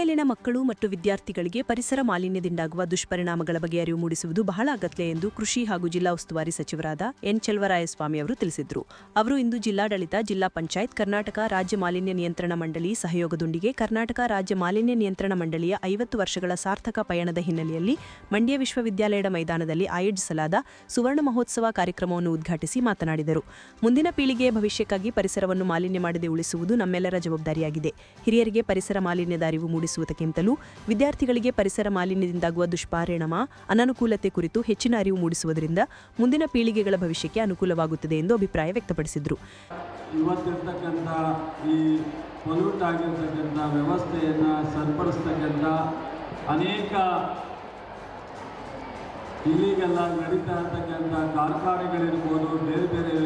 ಜಿಲ್ಲೆಯಲ್ಲಿನ ಮಕ್ಕಳು ಮತ್ತು ವಿದ್ಯಾರ್ಥಿಗಳಿಗೆ ಪರಿಸರ ಮಾಲಿನ್ಯದಿಂದಾಗುವ ದುಷ್ಪರಿಣಾಮಗಳ ಬಗ್ಗೆ ಅರಿವು ಮೂಡಿಸುವುದು ಬಹಳ ಅಗತ್ಯ ಎಂದು ಕೃಷಿ ಹಾಗೂ ಜಿಲ್ಲಾ ಉಸ್ತುವಾರಿ ಸಚಿವರಾದ ಎನ್ ಚಲ್ವರಾಯಸ್ವಾಮಿ ಅವರು ತಿಳಿಸಿದರು. ಅವರು ಇಂದು ಜಿಲ್ಲಾಡಳಿತ, ಜಿಲ್ಲಾ ಪಂಚಾಯತ್, ಕರ್ನಾಟಕ ರಾಜ್ಯ ಮಾಲಿನ್ಯ ನಿಯಂತ್ರಣ ಮಂಡಳಿ ಸಹಯೋಗದೊಂದಿಗೆ ಕರ್ನಾಟಕ ರಾಜ್ಯ ಮಾಲಿನ್ಯ ನಿಯಂತ್ರಣ ಮಂಡಳಿಯ ಐವತ್ತು ವರ್ಷಗಳ ಸಾರ್ಥಕ ಪಯಣದ ಹಿನ್ನೆಲೆಯಲ್ಲಿ ಮಂಡ್ಯ ವಿಶ್ವವಿದ್ಯಾಲಯದ ಮೈದಾನದಲ್ಲಿ ಆಯೋಜಿಸಲಾದ ಸುವರ್ಣ ಮಹೋತ್ಸವ ಕಾರ್ಯಕ್ರಮವನ್ನು ಉದ್ಘಾಟಿಸಿ ಮಾತನಾಡಿದರು. ಮುಂದಿನ ಪೀಳಿಗೆಯ ಭವಿಷ್ಯಕ್ಕಾಗಿ ಪರಿಸರವನ್ನು ಮಾಲಿನ್ಯ ಮಾಡದೆ ಉಳಿಸುವುದು ನಮ್ಮೆಲ್ಲರ ಜವಾಬ್ದಾರಿಯಾಗಿದೆ. ಹಿರಿಯರಿಗೆ ಪರಿಸರ ಮಾಲಿನ್ಯದ ಅರಿವು ಮೂಡಿಸುವುದಕ್ಕಿಂತಲೂ ವಿದ್ಯಾರ್ಥಿಗಳಿಗೆ ಪರಿಸರ ಮಾಲಿನ್ಯದಿಂದಾಗುವ ದುಷ್ಪರಿಣಾಮ, ಅನನುಕೂಲತೆ ಕುರಿತು ಹೆಚ್ಚಿನ ಅರಿವು ಮೂಡಿಸುವುದರಿಂದ ಮುಂದಿನ ಪೀಳಿಗೆಗಳ ಭವಿಷ್ಯಕ್ಕೆ ಅನುಕೂಲವಾಗುತ್ತದೆ ಎಂದು ಅಭಿಪ್ರಾಯ ವ್ಯಕ್ತಪಡಿಸಿದರು. ಅನೇಕ ಇಲ್ಲಿಗೆಲ್ಲ ನಡೀತಾ ಇರ್ತಕ್ಕಂಥ ಕಾರ್ಖಾನೆಗಳಿರ್ಬೋದು, ಬೇರೆ ಬೇರೆ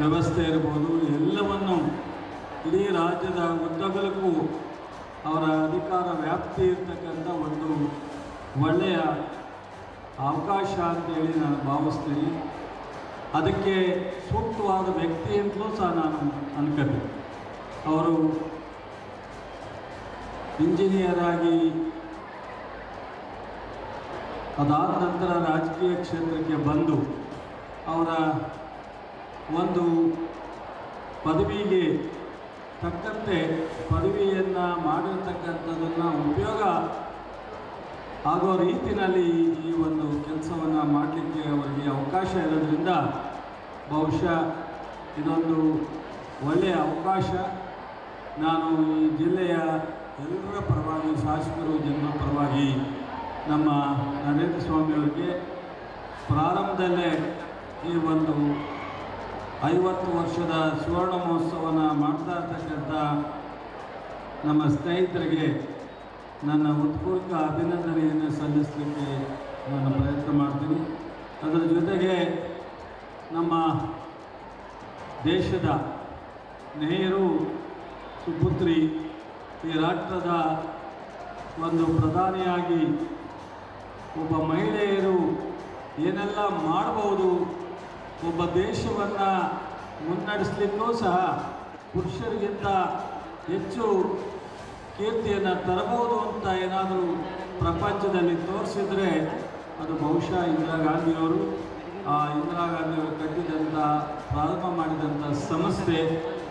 ವ್ಯವಸ್ಥೆ ಇರ್ಬೋದು, ಎಲ್ಲವನ್ನು ಇಡೀ ರಾಜ್ಯದ ಉದ್ದಗಲಕ್ಕೂ ಅವರ ಅಧಿಕಾರ ವ್ಯಾಪ್ತಿ ಇರ್ತಕ್ಕಂಥ ಒಂದು ಒಳ್ಳೆಯ ಅವಕಾಶ ಅಂತೇಳಿ ನಾನು ಭಾವಿಸ್ತೀನಿ. ಅದಕ್ಕೆ ಸೂಕ್ತವಾದ ವ್ಯಕ್ತಿ ಅಂತಲೂ ಸಹ ನಾನು ಅನ್ಕೋತೀನಿ ಅವರು ಇಂಜಿನಿಯರ್ ಆಗಿ ಅದಾದ ನಂತರ ರಾಜಕೀಯ ಕ್ಷೇತ್ರಕ್ಕೆ ಬಂದು ಅವರ ಒಂದು ಪದವಿಗೆ ತಕ್ಕಂತೆ ಪದವಿಯನ್ನು ಮಾಡಿರ್ತಕ್ಕಂಥದ್ದನ್ನು ಉಪಯೋಗ ಆಗೋ ರೀತಿಯಲ್ಲಿ ಈ ಒಂದು ಕೆಲಸವನ್ನು ಮಾಡಲಿಕ್ಕೆ ಅವರಿಗೆ ಅವಕಾಶ ಇರೋದ್ರಿಂದ ಬಹುಶಃ ಇದೊಂದು ಒಳ್ಳೆಯ ಅವಕಾಶ. ನಾನು ಈ ಜಿಲ್ಲೆಯ ಎಲ್ಲರ ಪರವಾಗಿ, ಶಾಸಕರು, ಜನರ ಪರವಾಗಿ ನಮ್ಮ ನರೇಂದ್ರ ಸ್ವಾಮಿಯವರಿಗೆ ಪ್ರಾರಂಭದಲ್ಲೇ ಈ ಒಂದು ಐವತ್ತು ವರ್ಷದ ಸುವರ್ಣ ಮಹೋತ್ಸವನ ಮಾಡ್ತಾ ಇರ್ತಕ್ಕಂಥ ನಮ್ಮ ಸ್ನೇಹಿತರಿಗೆ ನನ್ನ ಉತ್ಪೂರ್ವಕ ಅಭಿನಂದನೆಯನ್ನು ಸಲ್ಲಿಸಲಿಕ್ಕೆ ನಾನು ಪ್ರಯತ್ನ ಮಾಡ್ತೀನಿ. ಅದರ ಜೊತೆಗೆ ನಮ್ಮ ದೇಶದ ನೆಹರು ಸುಪುತ್ರಿ ಈ ರಾಷ್ಟ್ರದ ಒಂದು ಪ್ರಧಾನಿಯಾಗಿ ಒಬ್ಬ ಮಹಿಳೆಯರು ಏನೆಲ್ಲ ಮಾಡಬಹುದು ಒಬ್ಬ ದೇಶವನ್ನು ಮುನ್ನಡೆಸಲಿಕ್ಕೂ ಸಹ ಪುರುಷರಿಗಿಂತ ಹೆಚ್ಚು ಕೀರ್ತಿಯನ್ನು ತರಬಹುದು ಅಂತ ಏನಾದರೂ ಪ್ರಪಂಚದಲ್ಲಿ ತೋರಿಸಿದರೆ ಅದು ಬಹುಶಃ ಇಂದಿರಾ ಗಾಂಧಿಯವರು ಆ, ಇಂದಿರಾ ಗಾಂಧಿಯವರು ಕಟ್ಟಿದಂಥ ಪ್ರಾರಂಭ ಮಾಡಿದಂಥ ಸಂಸ್ಥೆ,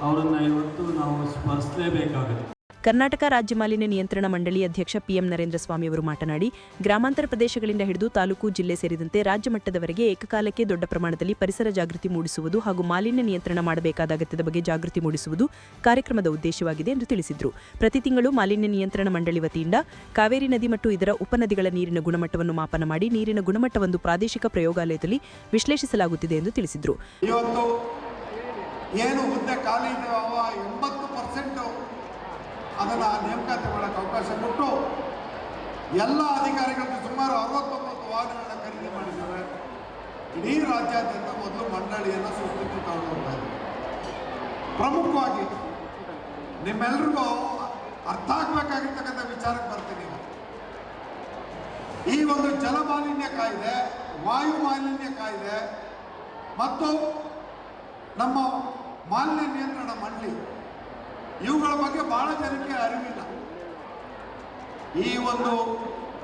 ಅವರನ್ನು ಇವತ್ತು ನಾವು ಸ್ಮರಿಸಲೇಬೇಕಾಗುತ್ತೆ ಕರ್ನಾಟಕ ರಾಜ್ಯ ಮಾಲಿನ್ಯ ನಿಯಂತ್ರಣ ಮಂಡಳಿ ಅಧ್ಯಕ್ಷ ಪಿಎಂ ನರೇಂದ್ರ ಸ್ವಾಮಿ ಅವರು ಮಾತನಾಡಿ, ಗ್ರಾಮಾಂತರ ಪ್ರದೇಶಗಳಿಂದ ಹಿಡಿದು ತಾಲೂಕು, ಜಿಲ್ಲೆ ಸೇರಿದಂತೆ ರಾಜ್ಯ ಮಟ್ಟದವರೆಗೆ ಏಕಕಾಲಕ್ಕೆ ದೊಡ್ಡ ಪ್ರಮಾಣದಲ್ಲಿ ಪರಿಸರ ಜಾಗೃತಿ ಮೂಡಿಸುವುದು ಹಾಗೂ ಮಾಲಿನ್ಯ ನಿಯಂತ್ರಣ ಮಾಡಬೇಕಾದ ಅಗತ್ಯದ ಬಗ್ಗೆ ಜಾಗೃತಿ ಮೂಡಿಸುವುದು ಕಾರ್ಯಕ್ರಮದ ಉದ್ದೇಶವಾಗಿದೆ ಎಂದು ತಿಳಿಸಿದರು. ಪ್ರತಿ ತಿಂಗಳು ಮಾಲಿನ್ಯ ನಿಯಂತ್ರಣ ಮಂಡಳಿ ವತಿಯಿಂದ ಕಾವೇರಿ ನದಿ ಮತ್ತು ಇದರ ಉಪನದಿಗಳ ನೀರಿನ ಗುಣಮಟ್ಟವನ್ನು ಮಾಪನ ಮಾಡಿ ನೀರಿನ ಗುಣಮಟ್ಟವನ್ನು ಪ್ರಾದೇಶಿಕ ಪ್ರಯೋಗಾಲಯದಲ್ಲಿ ವಿಶ್ಲೇಷಿಸಲಾಗುತ್ತಿದೆ ಎಂದು ತಿಳಿಸಿದರು ಇವತ್ತು ಏನು ಹುದ್ದೆ ಖಾಲಿ ಇದ್ದಾವ ಎಂಬತ್ತು ಪರ್ಸೆಂಟು ಅದನ್ನು ನೇಮಕಾತಿ ಮಾಡೋಕ್ಕೆ ಅವಕಾಶ ಕೊಟ್ಟು ಎಲ್ಲ ಅಧಿಕಾರಿಗಳನ್ನು ಸುಮಾರು ಅರವತ್ತೊಂಬತ್ತು ವಾಹನಗಳನ್ನ ಖರೀದಿ ಮಾಡಿದ್ದಾರೆ. ಇಡೀ ರಾಜ್ಯಾದ್ಯಂತ ಮೊದಲು ಮಂಡಳಿಯನ್ನು ಸುಸ್ಥಿತಿ ತಗೊಂಡು ಹೋಗ್ತಾ ಪ್ರಮುಖವಾಗಿ ನಿಮ್ಮೆಲ್ರಿಗೂ ಅರ್ಥ ಆಗ್ಬೇಕಾಗಿರ್ತಕ್ಕಂಥ ವಿಚಾರಕ್ಕೆ ಬರ್ತೀನಿ ಈ ಒಂದು ಜಲ ಮಾಲಿನ್ಯ ಕಾಯ್ದೆ, ವಾಯು ಮಾಲಿನ್ಯ ಕಾಯ್ದೆ ಮತ್ತು ನಮ್ಮ ಮಾಲಿನ್ಯ ನಿಯಂತ್ರಣ ಮಂಡಳಿ ಇವುಗಳ ಬಗ್ಗೆ ಬಹಳ ಜನಕ್ಕೆ ಅರಿವಿಲ್ಲ. ಈ ಒಂದು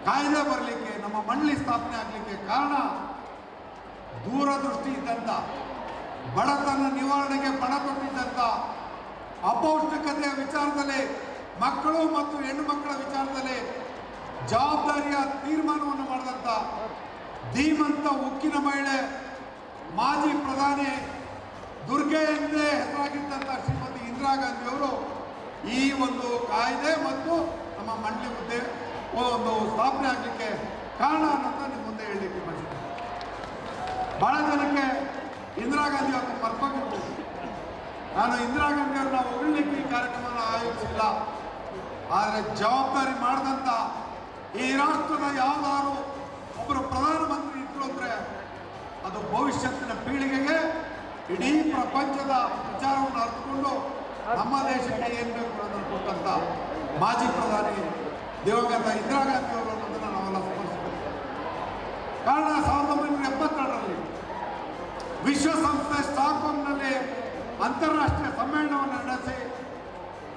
ಕಾಯ್ದೆ ಬರಲಿಕ್ಕೆ, ನಮ್ಮ ಮಂಡಳಿ ಸ್ಥಾಪನೆ ಆಗಲಿಕ್ಕೆ ಕಾರಣ ದೂರದೃಷ್ಟಿ ಇದ್ದಂಥ ಬಡತನ ನಿವಾರಣೆಗೆ ಪಣ ತೊಟ್ಟಿದ್ದಂಥ ಅಪೌಷ್ಟಿಕತೆಯ ವಿಚಾರದಲ್ಲಿ, ಮಕ್ಕಳು ಮತ್ತು ಹೆಣ್ಣು ಮಕ್ಕಳ ವಿಚಾರದಲ್ಲಿ ಜವಾಬ್ದಾರಿಯ ತೀರ್ಮಾನವನ್ನು ಮಾಡಿದಂಥ ಧೀಮಂತ ಉಕ್ಕಿನ ಮಹಿಳೆ ಮಾಜಿ ಪ್ರಧಾನಿ ದುರ್ಗೆ ಎಂದೇ ಹೆಸರಾಗಿದ್ದಂಥ ಶ್ರೀಮತಿ ಇಂದಿರಾ ಗಾಂಧಿಯವರು ಈ ಒಂದು ಕಾಯ್ದೆ ಮತ್ತು ನಮ್ಮ ಮಂಡಳಿ ಹುದ್ದೆ ಒಂದು ಸ್ಥಾಪನೆ ಆಗಲಿಕ್ಕೆ ಕಾರಣ ಅನ್ನೋದನ್ನ ನಿಮ್ಮ ಮುಂದೆ ಹೇಳಲಿಕ್ಕೆ ಬಯಸ್ತೇನೆ ಬಹಳ ಜನಕ್ಕೆ ಇಂದಿರಾ ಗಾಂಧಿ ಅವತ್ತು ಮರ್ತೋಗಿರ್ಬೋದು ನಾನು ಇಂದಿರಾ ಗಾಂಧಿ ಅವ್ರನ್ನ ಈ ಕಾರ್ಯಕ್ರಮನ ಆಯೋಜಿಸಿಲ್ಲ. ಆದರೆ ಜವಾಬ್ದಾರಿ ಮಾಡಿದಂಥ ಈ ರಾಷ್ಟ್ರದ ಯಾವ್ದಾದ್ರು ಒಬ್ಬರು ಪ್ರಧಾನಮಂತ್ರಿ ಇದ್ರು ಅಂದರೆ ಅದು ಭವಿಷ್ಯತ್ತಿನ ಪೀಳಿಗೆಗೆ ಇಡೀ ಪ್ರಪಂಚದ ವಿಚಾರವನ್ನು ಅರ್ಥಕೊಂಡು ನಮ್ಮ ದೇಶಕ್ಕೆ ಏನು ಬೇಕು ಅನ್ನೋದನ್ನು ಮಾಜಿ ಪ್ರಧಾನಿ ದಿವಂಗತ ಇಂದಿರಾ ಗಾಂಧಿ ಅವರು ಅನ್ನೋದನ್ನು ನಾವೆಲ್ಲ ಸ್ಮರಿಸಬೇಕು. ಕಾರಣ ಸಾವಿರದ ಒಂಬೈನೂರ ಎಪ್ಪತ್ತೆರಡರಲ್ಲಿ ವಿಶ್ವಸಂಸ್ಥೆ ಸ್ಟಾಕ್ಹೋಮ್ನಲ್ಲಿ ಅಂತಾರಾಷ್ಟ್ರೀಯ ಸಮ್ಮೇಳನವನ್ನು ನಡೆಸಿ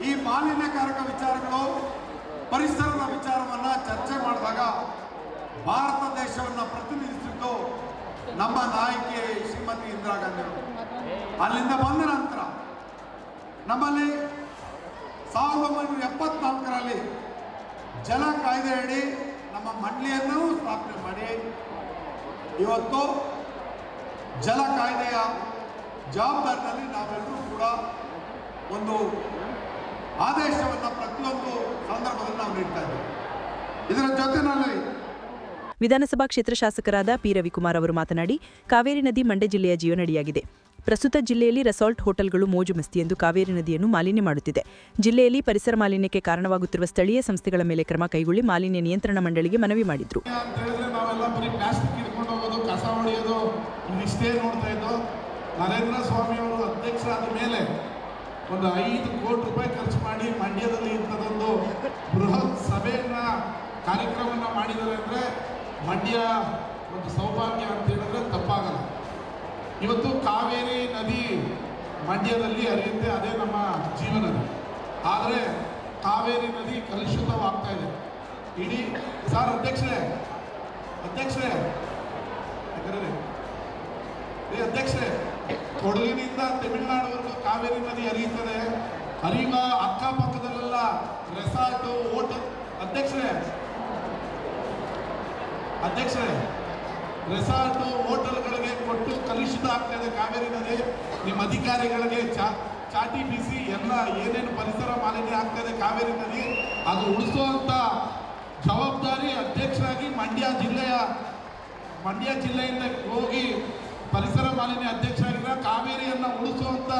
ಈ ಮಾಲಿನ್ಯಕಾರಕ ವಿಚಾರಗಳು, ಪರಿಸರದ ವಿಚಾರವನ್ನು ಚರ್ಚೆ ಮಾಡಿದಾಗ ಭಾರತ ದೇಶವನ್ನು ಪ್ರತಿನಿಧಿಸಿದ್ದು ನಮ್ಮ ನಾಯಕಿ ಶ್ರೀಮತಿ ಇಂದಿರಾ ಗಾಂಧಿ ಅಲ್ಲಿಂದ ಬಂದ ನಂತರ ನಮ್ಮಲ್ಲಿ ಸಾವಿರದ ಒಂಬೈನೂರ ಎಪ್ಪತ್ನಾಲ್ಕರಲ್ಲಿ ಜಲ ಕಾಯ್ದೆಯಡಿ ನಮ್ಮ ಮಂಡಳಿಯನ್ನು ಸ್ಥಾಪನೆ ಮಾಡಿ. ಇವತ್ತು ಜಲ ಕಾಯ್ದೆಯ ಜವಾಬ್ದಾರಿನಲ್ಲಿ ನಾವೆಲ್ಲರೂ ಕೂಡ ಒಂದು ಆದೇಶವನ್ನು ಪ್ರತಿಯೊಂದು ಸಂದರ್ಭದಲ್ಲಿ ನಾವು ನೀಡ್ತಾ ಇದ್ದೇವೆ. ಇದರ ಜೊತೆಯಲ್ಲಿ ವಿಧಾನಸಭಾ ಕ್ಷೇತ್ರ ಶಾಸಕರಾದ ಪಿ ರವಿಕುಮಾರ್ ಅವರು ಮಾತನಾಡಿ, ಕಾವೇರಿ ನದಿ ಮಂಡ್ಯ ಜಿಲ್ಲೆಯ ಜೀವನಡಿಯಾಗಿದೆ. ಪ್ರಸ್ತುತ ಜಿಲ್ಲೆಯಲ್ಲಿ ರೆಸಾರ್ಟ್ ಹೋಟೆಲ್ಗಳು ಮೋಜು ಮಸ್ತಿ ಎಂದು ಕಾವೇರಿ ನದಿಯನ್ನು ಮಾಲಿನ್ಯ ಮಾಡುತ್ತಿದೆ. ಜಿಲ್ಲೆಯಲ್ಲಿ ಪರಿಸರ ಮಾಲಿನ್ಯಕ್ಕೆ ಕಾರಣವಾಗುತ್ತಿರುವ ಸ್ಥಳೀಯ ಸಂಸ್ಥೆಗಳ ಮೇಲೆ ಕ್ರಮ ಕೈಗೊಳ್ಳಿ, ಮಾಲಿನ್ಯ ನಿಯಂತ್ರಣ ಮಂಡಳಿಗೆ ಮನವಿ ಮಾಡಿದ್ರು. ನರೇಂದ್ರ ಸ್ವಾಮಿ ಅವರು ಅಧ್ಯಕ್ಷರಾದ ಮೇಲೆ ಒಂದು ಐದು ಕೋಟಿ ರೂಪಾಯಿ ಖರ್ಚು ಮಾಡಿ ಮಂಡ್ಯದಲ್ಲಿ ಇಂಥದ್ದೊಂದು ಬೃಹತ್ ಸಭೆಯನ್ನ, ಕಾರ್ಯಕ್ರಮವನ್ನು ಮಾಡಿದ್ದಾರೆ ಅಂದರೆ ಮಂಡ್ಯ ಒಂದು ಸೌಭಾಗ್ಯ ಅಂತ ಹೇಳಿದ್ರೆ ತಪ್ಪಾಗಲ್ಲ. ಇವತ್ತು ಕಾವೇರಿ ನದಿ ಮಂಡ್ಯದಲ್ಲಿ ಹರಿಯುತ್ತೆ, ಅದೇ ನಮ್ಮ ಜೀವನದ. ಆದರೆ ಕಾವೇರಿ ನದಿ ಕಲುಷಿತವಾಗ್ತಾ ಇದೆ. ಇಡೀ ಸರ್, ಅಧ್ಯಕ್ಷರೇ ಅಧ್ಯಕ್ಷರೇ ಏ, ಅಧ್ಯಕ್ಷರೇ ಕೊಡಗಿನಿಂದ ತಮಿಳುನಾಡುವರೆಗೂ ಕಾವೇರಿ ನದಿ ಹರಿಯುತ್ತದೆ. ಹರಿಯುವ ಅಕ್ಕಪಕ್ಕದಲ್ಲೆಲ್ಲ ರೆಸಾರ್ಟು ಹೋಟೆಲ್ ಅಧ್ಯಕ್ಷರೇ ಅಧ್ಯಕ್ಷರೇ ರೆಸಾರ್ಟು ಹೋಟೆಲ್ಗಳಿಗೆ ಕೊಟ್ಟು ಕಲುಷಿತ ಆಗ್ತಾ ಇದೆ ಕಾವೇರಿ ನದಿ ನಿಮ್ಮ ಅಧಿಕಾರಿಗಳಿಗೆ ಚಾ, ಚಾಟಿ ಬೀಸಿ ಎಲ್ಲ ಏನೇನು ಪರಿಸರ ಮಾಲಿನ್ಯ ಆಗ್ತಾ ಇದೆ ಕಾವೇರಿ ನದಿ ಅದು ಉಳಿಸುವಂಥ ಜವಾಬ್ದಾರಿ ಅಧ್ಯಕ್ಷರಾಗಿ ಮಂಡ್ಯ ಜಿಲ್ಲೆಯ, ಮಂಡ್ಯ ಜಿಲ್ಲೆಯಿಂದ ಹೋಗಿ ಪರಿಸರ ಮಾಲಿನ್ಯ ಅಧ್ಯಕ್ಷರಾಗಿರೋ ಕಾವೇರಿಯನ್ನು ಘನಘೋರ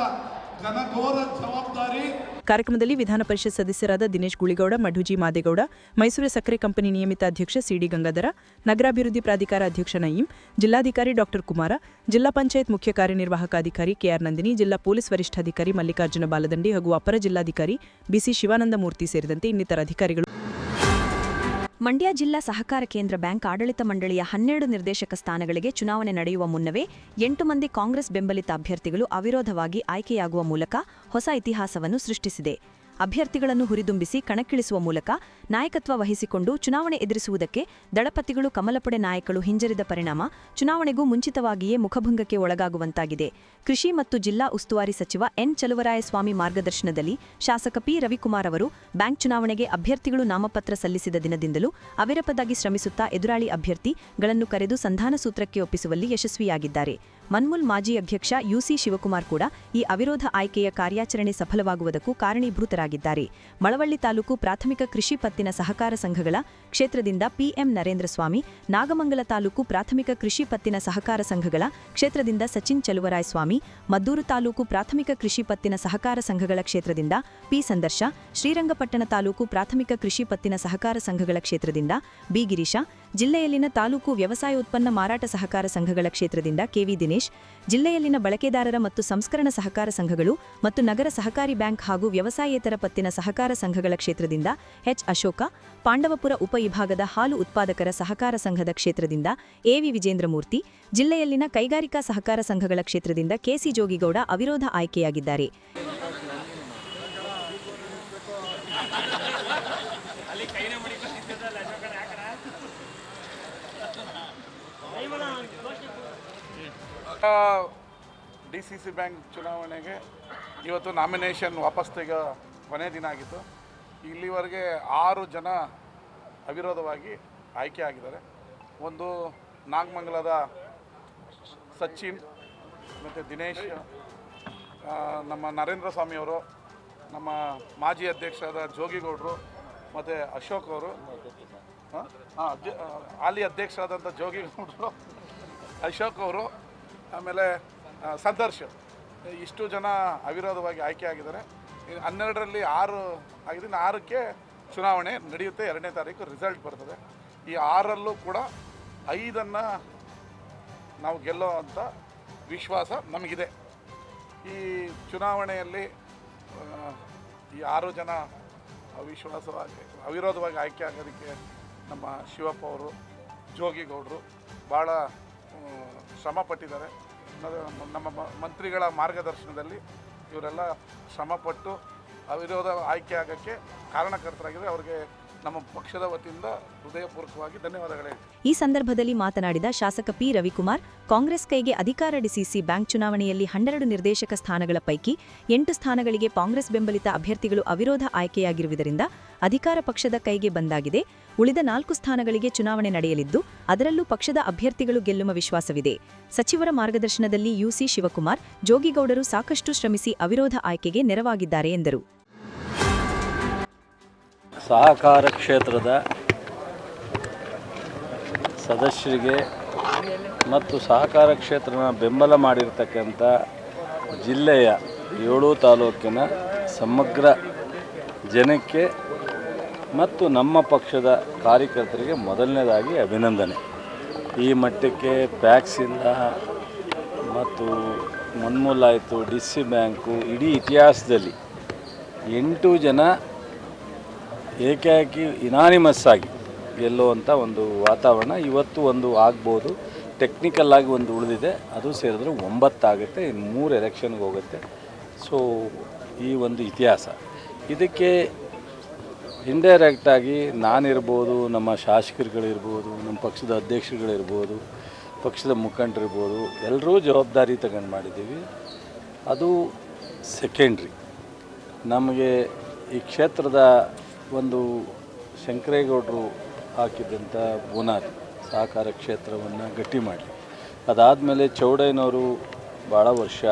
ಕಾರ್ಯಕ್ರಮದಲ್ಲಿ ವಿಧಾನ ಪರಿಷತ್ ಸದಸ್ಯರಾದ ದಿನೇಶ್ ಗುಳಿಗೌಡ, ಮಧುಜಿ ಮಾದೇಗೌಡ, ಮೈಸೂರು ಸಕ್ಕರೆ ಕಂಪನಿ ನಿಯಮಿತ ಅಧ್ಯಕ್ಷ ಸಿಡಿ ಗಂಗಾಧರ, ನಗರಾಭಿವೃದ್ಧಿ ಪ್ರಾಧಿಕಾರ ಅಧ್ಯಕ್ಷ ನಯೀಂ, ಜಿಲ್ಲಾಧಿಕಾರಿ ಡಾಕ್ಟರ್ ಕುಮಾರ, ಜಿಲ್ಲಾ ಪಂಚಾಯತ್ ಮುಖ್ಯ ಕಾರ್ಯನಿರ್ವಾಹಕ ಅಧಿಕಾರಿ ಕೆಆರ್ ನಂದಿನಿ, ಜಿಲ್ಲಾ ಪೊಲೀಸ್ ವರಿಷ್ಠಾಧಿಕಾರಿ ಮಲ್ಲಿಕಾರ್ಜುನ ಬಾಲದಂಡಿ ಹಾಗೂ ಅಪರ ಜಿಲ್ಲಾಧಿಕಾರಿ ಬಿಸಿ ಶಿವಾನಂದ ಮೂರ್ತಿ ಸೇರಿದಂತೆ ಇನ್ನಿತರ ಅಧಿಕಾರಿಗಳು ಮಂಡ್ಯ ಜಿಲ್ಲಾ ಸಹಕಾರ ಕೇಂದ್ರ ಬ್ಯಾಂಕ್ ಆಡಳಿತ ಮಂಡಳಿಯ ಹನ್ನೆರಡು ನಿರ್ದೇಶಕ ಸ್ಥಾನಗಳಿಗೆ ಚುನಾವಣೆ ನಡೆಯುವ ಮುನ್ನವೇ ಎಂಟು ಮಂದಿ ಕಾಂಗ್ರೆಸ್ ಬೆಂಬಲಿತ ಅಭ್ಯರ್ಥಿಗಳು ಅವಿರೋಧವಾಗಿ ಆಯ್ಕೆಯಾಗುವ ಮೂಲಕ ಹೊಸ ಇತಿಹಾಸವನ್ನು ಸೃಷ್ಟಿಸಿದೆ. ಅಭ್ಯರ್ಥಿಗಳನ್ನು ಹುರಿದುಂಬಿಸಿ ಕಣಕ್ಕಿಳಿಸುವ ಮೂಲಕ ನಾಯಕತ್ವ ವಹಿಸಿಕೊಂಡು ಚುನಾವಣೆ ಎದುರಿಸುವುದಕ್ಕೆ ದಳಪತಿಗಳು ಕಮಲಪಡೆ ನಾಯಕರು ಹಿಂಜರಿದ ಪರಿಣಾಮ ಚುನಾವಣೆಗೂ ಮುಂಚಿತವಾಗಿಯೇ ಮುಖಭಂಗಕ್ಕೆ ಒಳಗಾಗುವಂತಾಗಿದೆ. ಕೃಷಿ ಮತ್ತು ಜಿಲ್ಲಾ ಉಸ್ತುವಾರಿ ಸಚಿವ ಎನ್ ಚಲುವರಾಯಸ್ವಾಮಿ ಮಾರ್ಗದರ್ಶನದಲ್ಲಿ ಶಾಸಕ ಪಿ ರವಿಕುಮಾರ್ ಅವರು ಬ್ಯಾಂಕ್ ಚುನಾವಣೆಗೆ ಅಭ್ಯರ್ಥಿಗಳು ನಾಮಪತ್ರ ಸಲ್ಲಿಸಿದ ದಿನದಿಂದಲೂ ಅವಿರಪದಾಗಿ ಶ್ರಮಿಸುತ್ತಾ ಎದುರಾಳಿ ಅಭ್ಯರ್ಥಿಗಳನ್ನು ಕರೆದು ಸಂಧಾನ ಸೂತ್ರಕ್ಕೆ ಒಪ್ಪಿಸುವಲ್ಲಿ ಯಶಸ್ವಿಯಾಗಿದ್ದಾರೆ. ಮನ್ಮುಲ್ ಮಾಜಿ ಅಧ್ಯಕ್ಷ ಯುಸಿ ಶಿವಕುಮಾರ್ ಕೂಡ ಈ ಅವಿರೋಧ ಆಯ್ಕೆಯ ಕಾರ್ಯಾಚರಣೆ ಸಫಲವಾಗುವುದಕ್ಕೂ ಕಾರಣೀಭೂತರಾಗಿದ್ದಾರೆ. ಮಳವಳ್ಳಿ ತಾಲೂಕು ಪ್ರಾಥಮಿಕ ಕೃಷಿ ಪತ್ತಿನ ಸಹಕಾರ ಸಂಘಗಳ ಕ್ಷೇತ್ರದಿಂದ ಪಿಎಂ ನರೇಂದ್ರ ಸ್ವಾಮಿ, ನಾಗಮಂಗಲ ತಾಲೂಕು ಪ್ರಾಥಮಿಕ ಕೃಷಿ ಪತ್ತಿನ ಸಹಕಾರ ಸಂಘಗಳ ಕ್ಷೇತ್ರದಿಂದ ಸಚಿನ್ ಚಲುವರಾಯ ಸ್ವಾಮಿ, ಮದ್ದೂರು ತಾಲೂಕು ಪ್ರಾಥಮಿಕ ಕೃಷಿ ಪತ್ತಿನ ಸಹಕಾರ ಸಂಘಗಳ ಕ್ಷೇತ್ರದಿಂದ ಪಿ ಸಂದರ್ಶ, ಶ್ರೀರಂಗಪಟ್ಟಣ ತಾಲೂಕು ಪ್ರಾಥಮಿಕ ಕೃಷಿ ಪತ್ತಿನ ಸಹಕಾರ ಸಂಘಗಳ ಕ್ಷೇತ್ರದಿಂದ ಬಿ ಗಿರೀಶ ಜಿಲ್ಲೆಯಲ್ಲಿನ ತಾಲೂಕು ವ್ಯವಸಾಯ ಉತ್ಪನ್ನ ಮಾರಾಟ ಸಹಕಾರ ಸಂಘಗಳ ಕ್ಷೇತ್ರದಿಂದ ಕೆವಿ ದಿನೇಶ್, ಜಿಲ್ಲೆಯಲ್ಲಿನ ಬಳಕೆದಾರರ ಮತ್ತು ಸಂಸ್ಕರಣ ಸಹಕಾರ ಸಂಘಗಳು ಮತ್ತು ನಗರ ಸಹಕಾರಿ ಬ್ಯಾಂಕ್ ಹಾಗೂ ವ್ಯವಸಾಯೇತರ ಪತ್ತಿನ ಸಹಕಾರ ಸಂಘಗಳ ಕ್ಷೇತ್ರದಿಂದ ಎಚ್ ಅಶೋಕ, ಪಾಂಡವಪುರ ಉಪವಿಭಾಗದ ಹಾಲು ಉತ್ಪಾದಕರ ಸಹಕಾರ ಸಂಘದ ಕ್ಷೇತ್ರದಿಂದ ಎವಿ ವಿಜೇಂದ್ರಮೂರ್ತಿ, ಜಿಲ್ಲೆಯಲ್ಲಿನ ಕೈಗಾರಿಕಾ ಸಹಕಾರ ಸಂಘಗಳ ಕ್ಷೇತ್ರದಿಂದ ಕೆಸಿ ಜೋಗಿಗೌಡ ಅವಿರೋಧ ಆಯ್ಕೆಯಾಗಿದ್ದಾರೆ. ಡಿ ಸಿ ಸಿ ಬ್ಯಾಂಕ್ ಚುನಾವಣೆಗೆ ಇವತ್ತು ನಾಮಿನೇಷನ್ ವಾಪಸ್ ತೆಗ ಕೊನೆ ದಿನ ಆಗಿತ್ತು. ಇಲ್ಲಿವರೆಗೆ ಆರು ಜನ ಅವಿರೋಧವಾಗಿ ಆಯ್ಕೆ ಆಗಿದ್ದಾರೆ. ಒಂದು ನಾಗಮಂಗಲದ ಸಚಿನ್ ಮತ್ತು ದಿನೇಶ್ ನಮ್ಮ ನರೇಂದ್ರ ಸ್ವಾಮಿಯವರು ನಮ್ಮ ಮಾಜಿ ಅಧ್ಯಕ್ಷರಾದ ಜೋಗಿಗೌಡರು ಮತ್ತು ಅಶೋಕ್ ಅವರು, ಹಾಂ? ಹಾಲಿ ಅಧ್ಯಕ್ಷರಾದಂಥ ಜೋಗಿಗೌಡರು, ಅಶೋಕ್ ಅವರು ಆಮೇಲೆ ಆ, ಸಂದರ್ಶ್. ಇಷ್ಟು ಜನ ಅವಿರೋಧವಾಗಿ ಆಯ್ಕೆ ಆಗಿದ್ದಾರೆ. ಹನ್ನೆರಡರಲ್ಲಿ ಆರು ಆಗಿದೆ. ಆರಕ್ಕೆ ಚುನಾವಣೆ ನಡೆಯುತ್ತೆ. ಎರಡನೇ ತಾರೀಕು ರಿಸಲ್ಟ್ ಬರ್ತದೆ. ಈ ಆರಲ್ಲೂ ಕೂಡ ಐದನ್ನು ನಾವು ಗೆಲ್ಲೋ ಅಂತ ವಿಶ್ವಾಸ ನಮಗಿದೆ. ಈ ಚುನಾವಣೆಯಲ್ಲಿ ಈ ಆರು ಜನ ಅವಿಶ್ವಾಸವಾಗಿ ಅವಿರೋಧವಾಗಿ ಆಯ್ಕೆ ಆಗೋದಕ್ಕೆ ನಮ್ಮ ಶಿವಪ್ಪ ಅವರು ಜೋಗಿಗೌಡರು ಭಾಳ ಶ್ರಮ ಪಟ್ಟಿದ್ದಾರೆ ನಮ್ಮ ಮಂತ್ರಿಗಳ ಮಾರ್ಗದರ್ಶನದಲ್ಲಿ ಇವರೆಲ್ಲ ಶ್ರಮಪಟ್ಟು ಅವಿರೋಧ ಆಯ್ಕೆ ಆಗೋಕ್ಕೆ ಕಾರಣಕರ್ತರಾಗಿದ್ದಾರೆ ಅವ್ರಿಗೆ ನಮ್ಮ ಪಕ್ಷದ ವತಿಯಿಂದ ಹೃದಯಪೂರ್ವಕವಾಗಿ ಧನ್ಯವಾದಗಳು. ಈ ಸಂದರ್ಭದಲ್ಲಿ ಮಾತನಾಡಿದ ಶಾಸಕ ಪಿ ರವಿಕುಮಾರ್, ಕಾಂಗ್ರೆಸ್ ಕೈಗೆ ಅಧಿಕಾರ ಡಿಸಿಸಿ ಬ್ಯಾಂಕ್ ಚುನಾವಣೆಯಲ್ಲಿ ಹನ್ನೆರಡು ನಿರ್ದೇಶಕ ಸ್ಥಾನಗಳ ಪೈಕಿ ಎಂಟು ಸ್ಥಾನಗಳಿಗೆ ಕಾಂಗ್ರೆಸ್ ಬೆಂಬಲಿತ ಅಭ್ಯರ್ಥಿಗಳು ಅವಿರೋಧ ಆಯ್ಕೆಯಾಗಿರುವುದರಿಂದ ಅಧಿಕಾರ ಪಕ್ಷದ ಕೈಗೆ ಬಂದಾಗಿದೆ. ಉಳಿದ ನಾಲ್ಕು ಸ್ಥಾನಗಳಿಗೆ ಚುನಾವಣೆ ನಡೆಯಲಿದ್ದು, ಅದರಲ್ಲೂ ಪಕ್ಷದ ಅಭ್ಯರ್ಥಿಗಳು ಗೆಲ್ಲುವ ವಿಶ್ವಾಸವಿದೆ. ಸಚಿವರ ಮಾರ್ಗದರ್ಶನದಲ್ಲಿ ಯುಸಿ ಶಿವಕುಮಾರ್, ಜೋಗಿಗೌಡರು ಸಾಕಷ್ಟು ಶ್ರಮಿಸಿ ಅವಿರೋಧ ಆಯ್ಕೆಗೆ ನೆರವಾಗಿದ್ದಾರೆ ಎಂದರು. ಸಹಕಾರ ಕ್ಷೇತ್ರದ ಸದಸ್ಯರಿಗೆ ಮತ್ತು ಸಹಕಾರ ಕ್ಷೇತ್ರನ ಬೆಂಬಲ ಮಾಡಿರ್ತಕ್ಕಂಥ ಜಿಲ್ಲೆಯ ಏಳು ತಾಲೂಕಿನ ಸಮಗ್ರ ಜನಕ್ಕೆ ಮತ್ತು ನಮ್ಮ ಪಕ್ಷದ ಕಾರ್ಯಕರ್ತರಿಗೆ ಮೊದಲನೇದಾಗಿ ಅಭಿನಂದನೆ. ಈ ಮಟ್ಟಕ್ಕೆ ಪ್ಯಾಕ್ಸಿಂದ ಮತ್ತು ಮನ್ಮೂಲಾಯಿತು ಡಿ ಸಿ ಬ್ಯಾಂಕು ಇಡೀ ಇತಿಹಾಸದಲ್ಲಿ ಎಂಟು ಜನ ಏಕಾಏಕಿ ಇನಾನಿಮಸ್ ಆಗಿ ಗೆಲ್ಲುವಂಥ ಒಂದು ವಾತಾವರಣ ಇವತ್ತು ಒಂದು ಆಗ್ಬೋದು. ಟೆಕ್ನಿಕಲ್ ಆಗಿ ಒಂದು ಉಳಿದಿದೆ. ಅದು ಸೇರಿದ್ರೆ ಒಂಬತ್ತಾಗುತ್ತೆ ಮೂರು ಎಲೆಕ್ಷನ್ಗೆ ಹೋಗುತ್ತೆ. ಸೊ ಈ ಒಂದು ಇತಿಹಾಸ. ಇದಕ್ಕೆ ಇಂಡೈರೆಕ್ಟಾಗಿ ನಾನಿರ್ಬೋದು, ನಮ್ಮ ಶಾಸಕರುಗಳಿರ್ಬೋದು, ನಮ್ಮ ಪಕ್ಷದ ಅಧ್ಯಕ್ಷರುಗಳಿರ್ಬೋದು, ಪಕ್ಷದ ಮುಖಂಡರಿರ್ಬೋದು, ಎಲ್ಲರೂ ಜವಾಬ್ದಾರಿ ತಗೊಂಡು ಮಾಡಿದ್ದೀವಿ. ಅದು ಸೆಕೆಂಡ್ರಿ ನಮಗೆ ಈ ಕ್ಷೇತ್ರದ ಒಂದು ಶಂಕರೇಗೌಡರು ಹಾಕಿದಂಥ ಬುನಾದಿ ಸಹಕಾರ ಕ್ಷೇತ್ರವನ್ನು ಗಟ್ಟಿ ಮಾಡಲಿ. ಅದಾದಮೇಲೆ ಚೌಡಯ್ಯನವರು ಭಾಳ ವರ್ಷ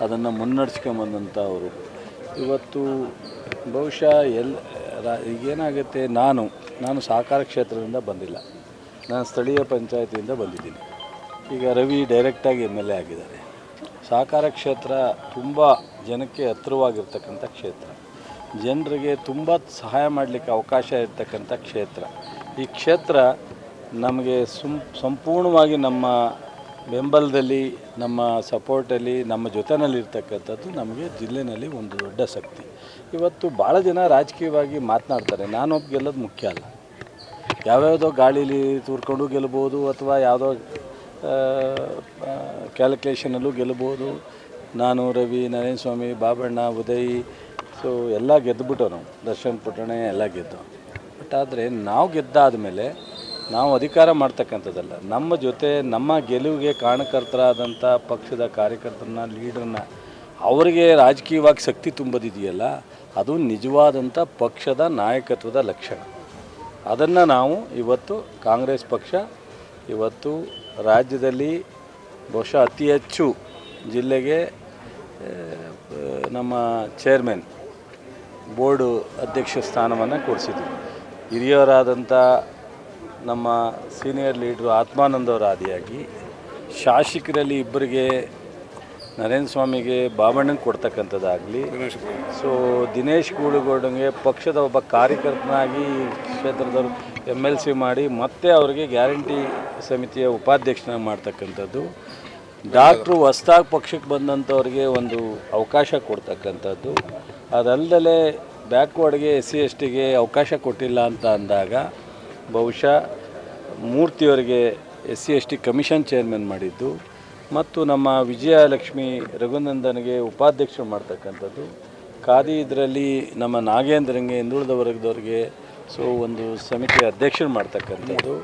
ಅದನ್ನು ಮುನ್ನಡೆಸ್ಕೊಂಬಂದಂಥ ಅವರು ಇವತ್ತು ಬಹುಶಃ ಎಲ್, ರಾ- ಈಗೇನಾಗುತ್ತೆ, ನಾನು ನಾನು ಸಹಕಾರ ಕ್ಷೇತ್ರದಿಂದ ಬಂದಿಲ್ಲ. ನಾನು ಸ್ಥಳೀಯ ಪಂಚಾಯತಿಯಿಂದ ಬಂದಿದ್ದೀನಿ. ಈಗ ರವಿ ಡೈರೆಕ್ಟಾಗಿ ಎಂ ಎಲ್ ಎ ಆಗಿದ್ದಾರೆ. ಸಹಕಾರ ಕ್ಷೇತ್ರ ತುಂಬ ಜನಕ್ಕೆ ಹತ್ತಿರವಾಗಿರ್ತಕ್ಕಂಥ ಕ್ಷೇತ್ರ. ಜನರಿಗೆ ತುಂಬ ಸಹಾಯ ಮಾಡಲಿಕ್ಕೆ ಅವಕಾಶ ಇರ್ತಕ್ಕಂಥ ಕ್ಷೇತ್ರ. ಈ ಕ್ಷೇತ್ರ ನಮಗೆ ಸುಂ, ಸಂಪೂರ್ಣವಾಗಿ ನಮ್ಮ ಬೆಂಬಲದಲ್ಲಿ, ನಮ್ಮ ಸಪೋರ್ಟಲ್ಲಿ, ನಮ್ಮ ಜೊತೆನಲ್ಲಿರ್ತಕ್ಕಂಥದ್ದು ನಮಗೆ ಜಿಲ್ಲೆನಲ್ಲಿ ಒಂದು ದೊಡ್ಡ ಶಕ್ತಿ. ಇವತ್ತು ಭಾಳ ಜನ ರಾಜಕೀಯವಾಗಿ ಮಾತನಾಡ್ತಾರೆ. ನಾನೊಬ್ಬ ಗೆಲ್ಲೋದು ಮುಖ್ಯ ಅಲ್ಲ. ಯಾವ್ಯಾವುದೋ ಗಾಳೀಲಿ ತೂರ್ಕೊಂಡು ಗೆಲ್ಬೋದು ಅಥವಾ ಯಾವುದೋ ಕ್ಯಾಲ್ಕುಲೇಷನಲ್ಲೂ ಗೆಲ್ಬೋದು. ನಾನು ರವಿ ನರೇಂದ್ರ ಸ್ವಾಮಿ ಬಾಬಣ್ಣ, ಉದಯ್ ಸೊ ಎಲ್ಲ ಗೆದ್ದುಬಿಟ್ಟು ನಾವು. ದರ್ಶನ್ ಪುಟ್ಟಣೆ ಎಲ್ಲ ಗೆದ್ದು. ಬಟ್ ಆದರೆ ನಾವು ಗೆದ್ದಾದ ಮೇಲೆ ನಾವು ಅಧಿಕಾರ ಮಾಡ್ತಕ್ಕಂಥದ್ದಲ್ಲ. ನಮ್ಮ ಜೊತೆ ನಮ್ಮ ಗೆಲುವಿಗೆ ಕಾರಣಕರ್ತರಾದಂಥ ಪಕ್ಷದ ಕಾರ್ಯಕರ್ತರನ್ನ ಲೀಡರ್ನ ಅವರಿಗೆ ರಾಜಕೀಯವಾಗಿ ಶಕ್ತಿ ತುಂಬದಿದೆಯಲ್ಲ, ಅದು ನಿಜವಾದಂಥ ಪಕ್ಷದ ನಾಯಕತ್ವದ ಲಕ್ಷಣ. ಅದನ್ನು ನಾವು ಇವತ್ತು ಕಾಂಗ್ರೆಸ್ ಪಕ್ಷ, ಇವತ್ತು ರಾಜ್ಯದಲ್ಲಿ ಬಹುಶಃ ಅತಿ ಹೆಚ್ಚು ಜಿಲ್ಲೆಗೆ ನಮ್ಮ ಚೇರ್ಮನ್ ಬೋರ್ಡು ಅಧ್ಯಕ್ಷ ಸ್ಥಾನವನ್ನು ಕೊಡಿಸಿದ್ವಿ. ಹಿರಿಯರಾದಂಥ ನಮ್ಮ ಸೀನಿಯರ್ ಲೀಡ್ರು ಆತ್ಮಾನಂದವರ ಆದಿಯಾಗಿ, ಶಾಸಕರಲ್ಲಿ ಇಬ್ಬರಿಗೆ ನರೇಂದ್ರ ಸ್ವಾಮಿಗೆ ಬಾಮಣ್ಣಂಗೆ ಕೊಡ್ತಕ್ಕಂಥದ್ದಾಗಲಿ, ಸೊ ದಿನೇಶ್ ಗೂಳುಗೌಡಂಗೆ ಪಕ್ಷದ ಒಬ್ಬ ಕಾರ್ಯಕರ್ತನಾಗಿ ಕ್ಷೇತ್ರದವರು ಎಂ ಎಲ್ ಸಿ ಮಾಡಿ ಮತ್ತೆ ಅವರಿಗೆ ಗ್ಯಾರಂಟಿ ಸಮಿತಿಯ ಉಪಾಧ್ಯಕ್ಷನಾಗಿ ಮಾಡ್ತಕ್ಕಂಥದ್ದು. ಡಾಕ್ಟ್ರು ಹೊಸ್ದಾಗಿ ಪಕ್ಷಕ್ಕೆ ಬಂದಂಥವ್ರಿಗೆ ಒಂದು ಅವಕಾಶ ಕೊಡ್ತಕ್ಕಂಥದ್ದು. ಅದಲ್ಲದೆ ಬ್ಯಾಕ್ವರ್ಡ್ಗೆ ಎಸ್ ಸಿ ಎಸ್ ಟಿಗೆ ಅವಕಾಶ ಕೊಟ್ಟಿಲ್ಲ ಅಂತ ಅಂದಾಗ ಬಹುಶಃ ಮೂರ್ತಿಯವರಿಗೆ S C S T commission chairman ಮಾಡಿದ್ದು ಮತ್ತು ನಮ್ಮ ವಿಜಯಲಕ್ಷ್ಮಿ ರಘುನಂದನ್ಗೆ ಉಪಾಧ್ಯಕ್ಷರು ಮಾಡ್ತಕ್ಕಂಥದ್ದು. ಖಾದಿ ಇದರಲ್ಲಿ ನಮ್ಮ ನಾಗೇಂದ್ರಂಗೆ, ಹಿಂದುಳಿದ ವರ್ಗದವ್ರಿಗೆ ಸೊ ಒಂದು ಸಮಿತಿ ಅಧ್ಯಕ್ಷರು ಮಾಡ್ತಕ್ಕಂಥದ್ದು.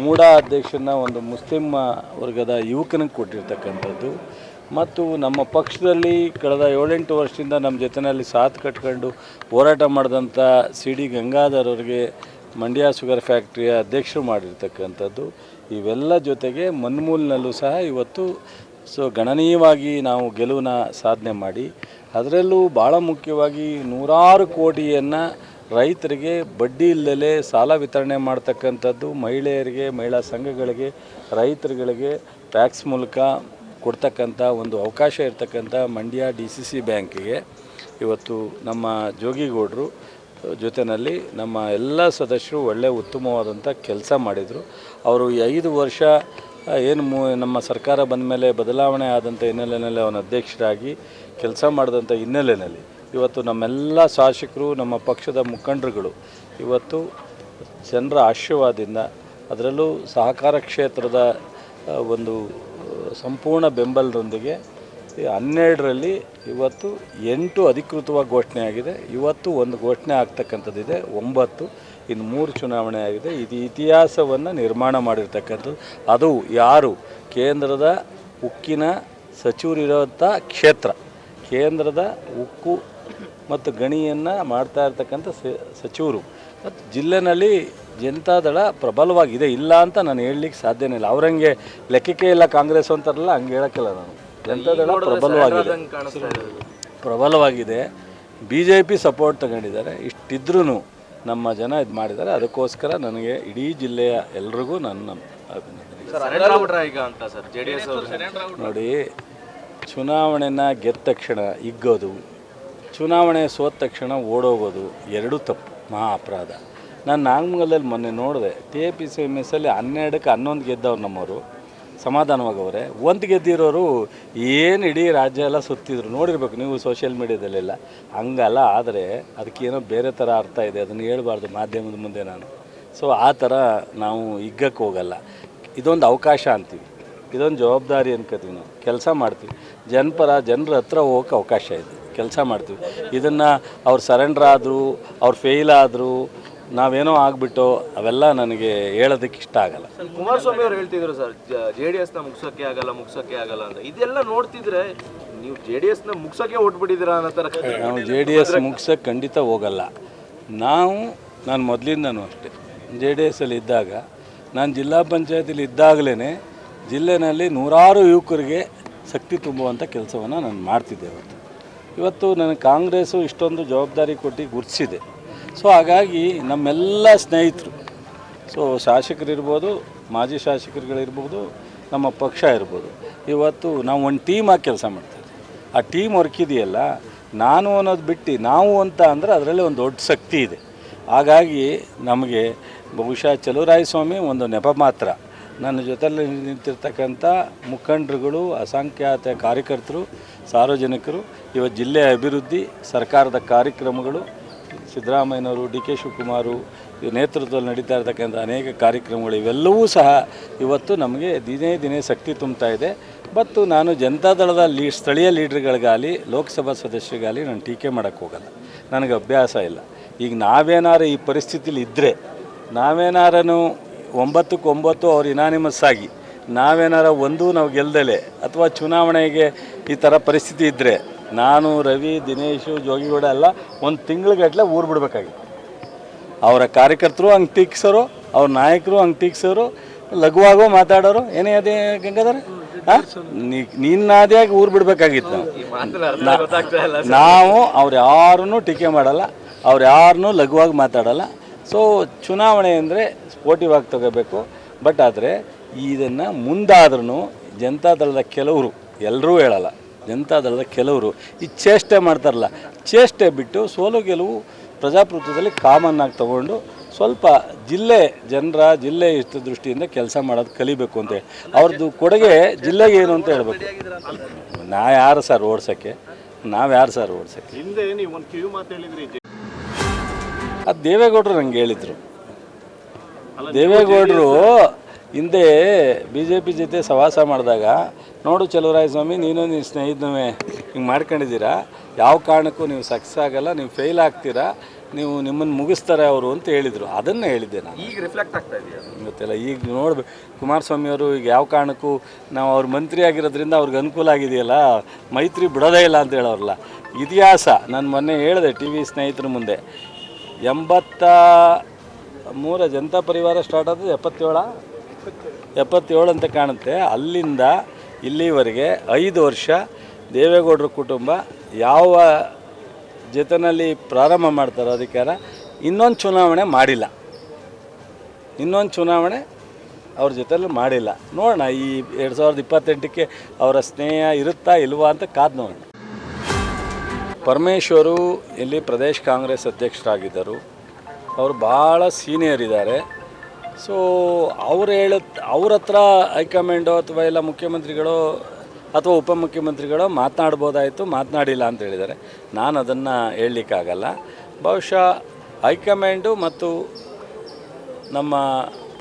ಮೂಡ ಅಧ್ಯಕ್ಷನ ಒಂದು ಮುಸ್ಲಿಂ ವರ್ಗದ ಯುವಕನಿಗೆ ಕೊಟ್ಟಿರ್ತಕ್ಕಂಥದ್ದು. ಮತ್ತು ನಮ್ಮ ಪಕ್ಷದಲ್ಲಿ ಕಳೆದ ಏಳೆಂಟು ವರ್ಷದಿಂದ ನಮ್ಮ ಜೊತೆಯಲ್ಲಿ ಸಾಥ್ ಕಟ್ಕೊಂಡು ಹೋರಾಟ ಮಾಡಿದಂಥ ಸಿ ಡಿ ಗಂಗಾಧರ್ ಅವರಿಗೆ ಮಂಡ್ಯ ಶುಗರ್ ಫ್ಯಾಕ್ಟ್ರಿಯ ಅಧ್ಯಕ್ಷರು ಮಾಡಿರ್ತಕ್ಕಂಥದ್ದು. ಇವೆಲ್ಲ ಜೊತೆಗೆ ಮನ್ಮೂಲ್ನಲ್ಲೂ ಸಹ ಇವತ್ತು ಸೊ ಗಣನೀಯವಾಗಿ ನಾವು ಗೆಲುವನ್ನ ಸಾಧನೆ ಮಾಡಿ. ಅದರಲ್ಲೂ ಭಾಳ ಮುಖ್ಯವಾಗಿ ನೂರಾರು ಕೋಟಿಯನ್ನು ರೈತರಿಗೆ ಬಡ್ಡಿ ಇಲ್ಲದೆ ಸಾಲ ವಿತರಣೆ ಮಾಡ್ತಕ್ಕಂಥದ್ದು ಮಹಿಳೆಯರಿಗೆ, ಮಹಿಳಾ ಸಂಘಗಳಿಗೆ, ರೈತರುಗಳಿಗೆ ಟ್ಯಾಕ್ಸ್ ಮೂಲಕ ಕೊಡ್ತಕ್ಕಂಥ ಒಂದು ಅವಕಾಶ ಇರ್ತಕ್ಕಂಥ ಮಂಡ್ಯ ಡಿ ಸಿ ಸಿ ಬ್ಯಾಂಕಿಗೆ. ಇವತ್ತು ನಮ್ಮ ಜೋಗಿಗೌಡರು ಜೊತೆಯಲ್ಲಿ ನಮ್ಮ ಎಲ್ಲ ಸದಸ್ಯರು ಒಳ್ಳೆಯ ಉತ್ತಮವಾದಂಥ ಕೆಲಸ ಮಾಡಿದರು. ಅವರು ಈ ಐದು ವರ್ಷ ಏನು ಮೂ, ನಮ್ಮ ಸರ್ಕಾರ ಬಂದ ಮೇಲೆ ಬದಲಾವಣೆ ಆದಂಥ ಹಿನ್ನೆಲೆಯಲ್ಲಿ ಅವನ ಅಧ್ಯಕ್ಷರಾಗಿ ಕೆಲಸ ಮಾಡಿದಂಥ ಹಿನ್ನೆಲೆಯಲ್ಲಿ ಇವತ್ತು ನಮ್ಮೆಲ್ಲ ಶಾಸಕರು, ನಮ್ಮ ಪಕ್ಷದ ಮುಖಂಡರುಗಳು ಇವತ್ತು ಜನರ ಆಶೀರ್ವಾದದಿಂದ ಅದರಲ್ಲೂ ಸಹಕಾರ ಕ್ಷೇತ್ರದ ಒಂದು ಸಂಪೂರ್ಣ ಬೆಂಬಲದೊಂದಿಗೆ ಹನ್ನೆರಡರಲ್ಲಿ ಇವತ್ತು ಎಂಟು ಅಧಿಕೃತವಾಗಿ ಘೋಷಣೆ ಆಗಿದೆ. ಇವತ್ತು ಒಂದು ಘೋಷಣೆ ಆಗ್ತಕ್ಕಂಥದ್ದಿದೆ, ಒಂಬತ್ತು. ಇನ್ನು ಮೂರು ಚುನಾವಣೆ ಆಗಿದೆ. ಇದು ಇತಿಹಾಸವನ್ನು ನಿರ್ಮಾಣ ಮಾಡಿರ್ತಕ್ಕಂಥದ್ದು. ಅದು ಯಾರು? ಕೇಂದ್ರದ ಉಕ್ಕಿನ ಸಚಿವರಿರುವಂಥ ಕ್ಷೇತ್ರ. ಕೇಂದ್ರದ ಉಕ್ಕು ಮತ್ತು ಗಣಿಯನ್ನು ಮಾಡ್ತಾ ಇರ್ತಕ್ಕಂಥ ಸ- ಸಚಿವರು. ಮತ್ತು ಜಿಲ್ಲೆನಲ್ಲಿ ಜನತಾದಳ ಪ್ರಬಲವಾಗಿದೆ ಇಲ್ಲ ಅಂತ ನಾನು ಹೇಳಲಿಕ್ಕೆ ಸಾಧ್ಯನೇ ಇಲ್ಲ. ಅವ್ರಂಗೆ ಲೆಕ್ಕಕ್ಕೆ ಇಲ್ಲ ಕಾಂಗ್ರೆಸ್ ಅಂತಾರಲ್ಲ ಹಂಗೆ ಹೇಳೋಕ್ಕಿಲ್ಲ ನಾನು. ಜನತಾದಳ ಪ್ರಬಲವಾಗಿದೆ. ಪ್ರಬಲವಾಗಿದೆ ಬಿ ಜೆ ಪಿ ಸಪೋರ್ಟ್ ತಗೊಂಡಿದ್ದಾರೆ. ಇಷ್ಟಿದ್ರೂ ನಮ್ಮ ಜನ ಇದು ಮಾಡಿದ್ದಾರೆ. ಅದಕ್ಕೋಸ್ಕರ ನನಗೆ ಇಡೀ ಜಿಲ್ಲೆಯ ಎಲ್ರಿಗೂ ನನ್ನ ಅಭಿನಂದನೆ. ಈಗ ಅಂತ ಸರ್ ಜೆ ಡಿ ನೋಡಿ ಚುನಾವಣೆನ ಗೆದ್ದ ತಕ್ಷಣ ಇಗ್ಗೋದು ಚುನಾವಣೆ ಸೋತ ತಕ್ಷಣ ಓಡೋಗೋದು ಎರಡೂ ತಪ್ಪು, ಮಹಾ ಅಪರಾಧ. ನಾನು ನಾಗಮಂಗಲದಲ್ಲಿ ಮೊನ್ನೆ ನೋಡಿದೆ T A P C M S ಅಲ್ಲಿ ಹನ್ನೆರಡಕ್ಕೆ ಹನ್ನೊಂದು ಗೆದ್ದವ್ರು ನಮ್ಮವರು, ಸಮಾಧಾನವಾಗವ್ರೆ. ಒಂದು ಗೆದ್ದಿರೋರು ಏನು ಇಡೀ ರಾಜ್ಯ ಎಲ್ಲ ಸುತ್ತಿದ್ರು. ನೋಡಿರ್ಬೇಕು ನೀವು ಸೋಷಿಯಲ್ ಮೀಡ್ಯಾದಲ್ಲೆಲ್ಲ ಹಂಗಲ್ಲ, ಆದರೆ ಅದಕ್ಕೇನೋ ಬೇರೆ ಥರ ಅರ್ಥ ಇದೆ. ಅದನ್ನು ಹೇಳಬಾರ್ದು ಮಾಧ್ಯಮದ ಮುಂದೆ ನಾನು. ಸೊ ಆ ಥರ ನಾವು ಹಿಗ್ಗಕ್ಕೆ ಹೋಗಲ್ಲ. ಇದೊಂದು ಅವಕಾಶ ಅಂತೀವಿ. ಇದೊಂದು ಜವಾಬ್ದಾರಿ ಅನ್ಕೋತೀವಿ ನಾವು. ಕೆಲಸ ಮಾಡ್ತೀವಿ. ಜನಪರ, ಜನರ ಹತ್ರ ಹೋಗೋಕೆ ಅವಕಾಶ ಇದೆ. ಕೆಲಸ ಮಾಡ್ತೀವಿ. ಇದನ್ನು ಅವ್ರು ಸರೆಂಡರ್ ಆದರೂ ಅವ್ರು ಫೇಲ್ ಆದರೂ ನಾವೇನೋ ಆಗ್ಬಿಟ್ಟು ಅವೆಲ್ಲ ನನಗೆ ಹೇಳೋದಕ್ಕೆ ಇಷ್ಟ ಆಗಲ್ಲ. ಕುಮಾರಸ್ವಾಮಿ ಅವರು ಹೇಳ್ತಿದ್ರು ಸರ್ ಜೆ ಡಿ ಎಸ್ನ ಮುಗ್ಸೋಕ್ಕೆ ಆಗಲ್ಲ ಮುಗ್ಸೋಕ್ಕೆ ಆಗಲ್ಲ ಅಂತ. ಇದೆಲ್ಲ ನೋಡ್ತಿದ್ರೆ ನೀವು ಜೆ ಡಿ ಎಸ್ನ ಮುಗ್ಸೋಕ್ಕೆ ಹೊಟ್ಬಿಟ್ಟಿದ್ದೀರಾ ಅನ್ನೋ ಥರ ನಾವು ಜೆ ಡಿ ಎಸ್ ಮುಗ್ಸೋಕ್ಕೆ ಖಂಡಿತ ಹೋಗಲ್ಲ. ನಾವು ನಾನು ಮೊದಲಿಂದನೂ ಅಷ್ಟೇ. ಜೆ ಡಿ ಎಸ್ಸಲ್ಲಿ ಇದ್ದಾಗ ನಾನು ಜಿಲ್ಲಾ ಪಂಚಾಯತಿಲಿ ಇದ್ದಾಗಲೇ ಜಿಲ್ಲೆನಲ್ಲಿ ನೂರಾರು ಯುವಕರಿಗೆ ಶಕ್ತಿ ತುಂಬುವಂಥ ಕೆಲಸವನ್ನು ನಾನು ಮಾಡ್ತಿದ್ದೆ ಇವತ್ತು. ಇವತ್ತು ನನಗೆ ಕಾಂಗ್ರೆಸ್ಸು ಇಷ್ಟೊಂದು ಜವಾಬ್ದಾರಿ ಕೊಟ್ಟು ಗುರುತಿಸಿದೆ ಸೊ ಹಾಗಾಗಿ ನಮ್ಮೆಲ್ಲ ಸ್ನೇಹಿತರು ಸೊ ಶಾಸಕರಿರ್ಬೋದು, ಮಾಜಿ ಶಾಸಕರುಗಳಿರ್ಬೋದು, ನಮ್ಮ ಪಕ್ಷ ಇರ್ಬೋದು, ಇವತ್ತು ನಾವು ಒಂದು ಟೀಮಾಗಿ ಕೆಲಸ ಮಾಡ್ತೀವಿ ಆ ಟೀಮ್ ವರ್ಕ್ ಇದೆಯಲ್ಲ, ನಾನು ಅನ್ನೋದು ಬಿಟ್ಟು ನಾವು ಅಂತ ಅಂದರೆ ಅದರಲ್ಲಿ ಒಂದು ದೊಡ್ಡ ಶಕ್ತಿ ಇದೆ. ಹಾಗಾಗಿ ನಮಗೆ ಬಹುಶಃ ಚಲುವರಾಯಸ್ವಾಮಿ ಒಂದು ನೆಪ ಮಾತ್ರ. ನನ್ನ ಜೊತೆಯಲ್ಲಿ ನಿಂತಿರ್ತಕ್ಕಂಥ ಮುಖಂಡರುಗಳು, ಅಸಂಖ್ಯಾತ ಕಾರ್ಯಕರ್ತರು, ಸಾರ್ವಜನಿಕರು, ಇವತ್ತು ಜಿಲ್ಲೆಯ ಅಭಿವೃದ್ಧಿ ಸರ್ಕಾರದ ಕಾರ್ಯಕ್ರಮಗಳು, ಸಿದ್ದರಾಮಯ್ಯನವರು, ಡಿ ಕೆ ಶಿವಕುಮಾರು ನೇತೃತ್ವದಲ್ಲಿ ನಡೀತಾ ಇರತಕ್ಕಂಥ ಅನೇಕ ಕಾರ್ಯಕ್ರಮಗಳು, ಇವೆಲ್ಲವೂ ಸಹ ಇವತ್ತು ನಮಗೆ ದಿನೇ ದಿನೇ ಶಕ್ತಿ ತುಂಬ್ತಾ ಇದೆ. ಮತ್ತು ನಾನು ಜನತಾದಳದ ಲೀ, ಸ್ಥಳೀಯ ಲೀಡ್ರ್ಗಳಿಗಾಗಲಿ, ಲೋಕಸಭಾ ಸದಸ್ಯರಿಗಾಗಲಿ ನಾನು ಟೀಕೆ ಮಾಡೋಕ್ಕೆ ಹೋಗಲ್ಲ. ನನಗೆ ಅಭ್ಯಾಸ ಇಲ್ಲ. ಈಗ ನಾವೇನಾರು ಈ ಪರಿಸ್ಥಿತಿಲಿ ಇದ್ದರೆ ನಾವೇನಾರನು ಒಂಬತ್ತಕ್ಕೆ ಒಂಬತ್ತು ಅವ್ರು ಇನಾನಿಮಸ್ ಆಗಿ ನಾವೇನಾರ ಒಂದು ನಾವು ಗೆಲ್ದಲೆ ಅಥವಾ ಚುನಾವಣೆಗೆ ಈ ಥರ ಪರಿಸ್ಥಿತಿ ಇದ್ದರೆ ನಾನು ರವಿ ದಿನೇಶು ಜೋಗಿಗೌಡ ಎಲ್ಲ ಒಂದು ತಿಂಗ್ಳುಗಟ್ಟಲೆ ಊರು ಬಿಡಬೇಕಾಗಿತ್ತು. ಅವರ ಕಾರ್ಯಕರ್ತರು ಹಂಗೆ ಟೀಕ್ಸೋರು ಅವ್ರ ನಾಯಕರು ಹಂಗೆ ಟೀಕ್ಸೋರು ಲಘುವಾಗೋ ಮಾತಾಡೋರು ಏನೇ ಅದೇ ಗಂಗಾಧರ? ನೀನ್ ಆದಿಯಾಗಿ ಊರು ಬಿಡಬೇಕಾಗಿತ್ತು ನಾವು. ನಾವು ಅವ್ರು ಯಾರನ್ನೂ ಟೀಕೆ ಮಾಡಲ್ಲ ಅವ್ರು ಯಾರನ್ನೂ ಲಘುವಾಗಿ ಮಾತಾಡಲ್ಲ. ಸೊ ಚುನಾವಣೆ ಅಂದರೆ ಸ್ಪೋರ್ಟಿವ್ ಆಗಿ ತಗೋಬೇಕು. ಬಟ್ ಆದರೆ ಇದನ್ನು ಮುಂದಾದ್ರೂ ಜನತಾದಳದ ಕೆಲವರು ಎಲ್ಲರೂ ಹೇಳಲ್ಲ. ಜನತಾದಳದ ಕೆಲವರು ಈ ಚೇಷ್ಟೆ ಮಾಡ್ತಾರಲ್ಲ ಚೇಷ್ಟೆ ಬಿಟ್ಟು ಸೋಲು ಗೆಲುವು ಪ್ರಜಾಪ್ರಭುತ್ವದಲ್ಲಿ ಕಾಮನ್ ಆಗಿ ತಗೊಂಡು ಸ್ವಲ್ಪ ಜಿಲ್ಲೆ ಜನರ ಜಿಲ್ಲೆ ಇಷ್ಟ ದೃಷ್ಟಿಯಿಂದ ಕೆಲಸ ಮಾಡೋದು ಕಲಿಬೇಕು ಅಂತ ಹೇಳಿ. ಅವ್ರದ್ದು ಕೊಡುಗೆ ಜಿಲ್ಲೆಗೆ ಏನು ಅಂತ ಹೇಳ್ಬೇಕು. ನಾ ಯಾರು ಸರ್ ಓಡ್ಸೋಕ್ಕೆ? ನಾವು ಯಾರು ಸರ್ ಓಡ್ಸೋಕ್ಕೆ? ಅದು ದೇವೇಗೌಡರು ನಂಗೆ ಹೇಳಿದರು. ದೇವೇಗೌಡರು ಹಿಂದೆ ಬಿ ಜೆ ಪಿ ಜೊತೆ ಸವಾಸ ಮಾಡಿದಾಗ ನೋಡು ಸ್ವಾಮಿ ನೀನು ನೀನು ಸ್ನೇಹಿತನವೇ ಹಿಂಗೆ ಮಾಡ್ಕೊಂಡಿದ್ದೀರಾ? ಯಾವ ಕಾರಣಕ್ಕೂ ನೀವು ಸಕ್ಸಸ್ ಆಗಲ್ಲ ನೀವು ಫೇಲ್ ಆಗ್ತೀರಾ? ನೀವು ನಿಮ್ಮನ್ನು ಮುಗಿಸ್ತಾರೆ ಅವರು ಅಂತ ಹೇಳಿದರು. ಅದನ್ನು ಹೇಳಿದ್ದೆ ನಾನು. ಈಗ ರಿಫ್ಲೆಕ್ಟ್ ಆಗ್ತಾ ಇದೆಯಾ? ಗೊತ್ತಿಲ್ಲ ಈಗ ನೋಡ್ಬೇಕು ಕುಮಾರಸ್ವಾಮಿ ಅವರು ಈಗ ಯಾವ ಕಾರಣಕ್ಕೂ ನಾವು ಅವ್ರ ಮಂತ್ರಿ ಆಗಿರೋದ್ರಿಂದ ಅವ್ರಿಗೆ ಅನುಕೂಲ ಆಗಿದೆಯಲ್ಲ ಮೈತ್ರಿ ಬಿಡೋದೇ ಇಲ್ಲ ಅಂತ ಹೇಳೋರಲ್ಲ ಇತಿಹಾಸ ನಾನು ಮೊನ್ನೆ ಹೇಳಿದೆ ಟಿ ವಿ ಸ್ನೇಹಿತರ ಮುಂದೆ ಎಂಬತ್ತ ಮೂರ, ಜನತಾ ಪರಿವಾರ ಸ್ಟಾರ್ಟ್ ಆದದ್ದು ಎಪ್ಪತ್ತೇಳ? ಎಪ್ಪತ್ತೇಳು ಅಂತ ಕಾಣುತ್ತೆ. ಅಲ್ಲಿಂದ ಇಲ್ಲಿವರೆಗೆ ಐದು ವರ್ಷ ದೇವೇಗೌಡರ ಕುಟುಂಬ ಯಾವ ಜೊತೆಯಲ್ಲಿ ಪ್ರಾರಂಭ ಮಾಡ್ತಾರೋ ಅಧಿಕಾರ ಇನ್ನೊಂದು ಚುನಾವಣೆ ಮಾಡಿಲ್ಲ. ಇನ್ನೊಂದು ಚುನಾವಣೆ ಅವ್ರ ಜೊತೆಲಿ ಮಾಡಿಲ್ಲ. ನೋಡೋಣ, ಈ ಎರಡು ಸಾವಿರದ ಇಪ್ಪತ್ತೆಂಟಕ್ಕೆ ಅವರ ಸ್ನೇಹ ಇರುತ್ತಾ ಇಲ್ವಾ ಅಂತ ಕಾದು ನೋಡೋಣ. ಪರಮೇಶ್ವರು ಇಲ್ಲಿ ಪ್ರದೇಶ್ ಕಾಂಗ್ರೆಸ್ ಅಧ್ಯಕ್ಷರಾಗಿದ್ದರು. ಅವರು ಭಾಳ ಸೀನಿಯರ್ ಇದ್ದಾರೆ. ಸೊ ಅವ್ರು ಹೇಳ, ಅವ್ರ ಹತ್ರ ಹೈಕಮಾಂಡು ಅಥವಾ ಎಲ್ಲ ಮುಖ್ಯಮಂತ್ರಿಗಳು ಅಥವಾ ಉಪಮುಖ್ಯಮಂತ್ರಿಗಳು ಮಾತನಾಡ್ಬೋದಾಯಿತು, ಮಾತನಾಡಿಲ್ಲ ಅಂತ ಹೇಳಿದ್ದಾರೆ. ನಾನು ಅದನ್ನು ಹೇಳಲಿಕ್ಕಾಗಲ್ಲ. ಬಹುಶಃ ಹೈಕಮಾಂಡು ಮತ್ತು ನಮ್ಮ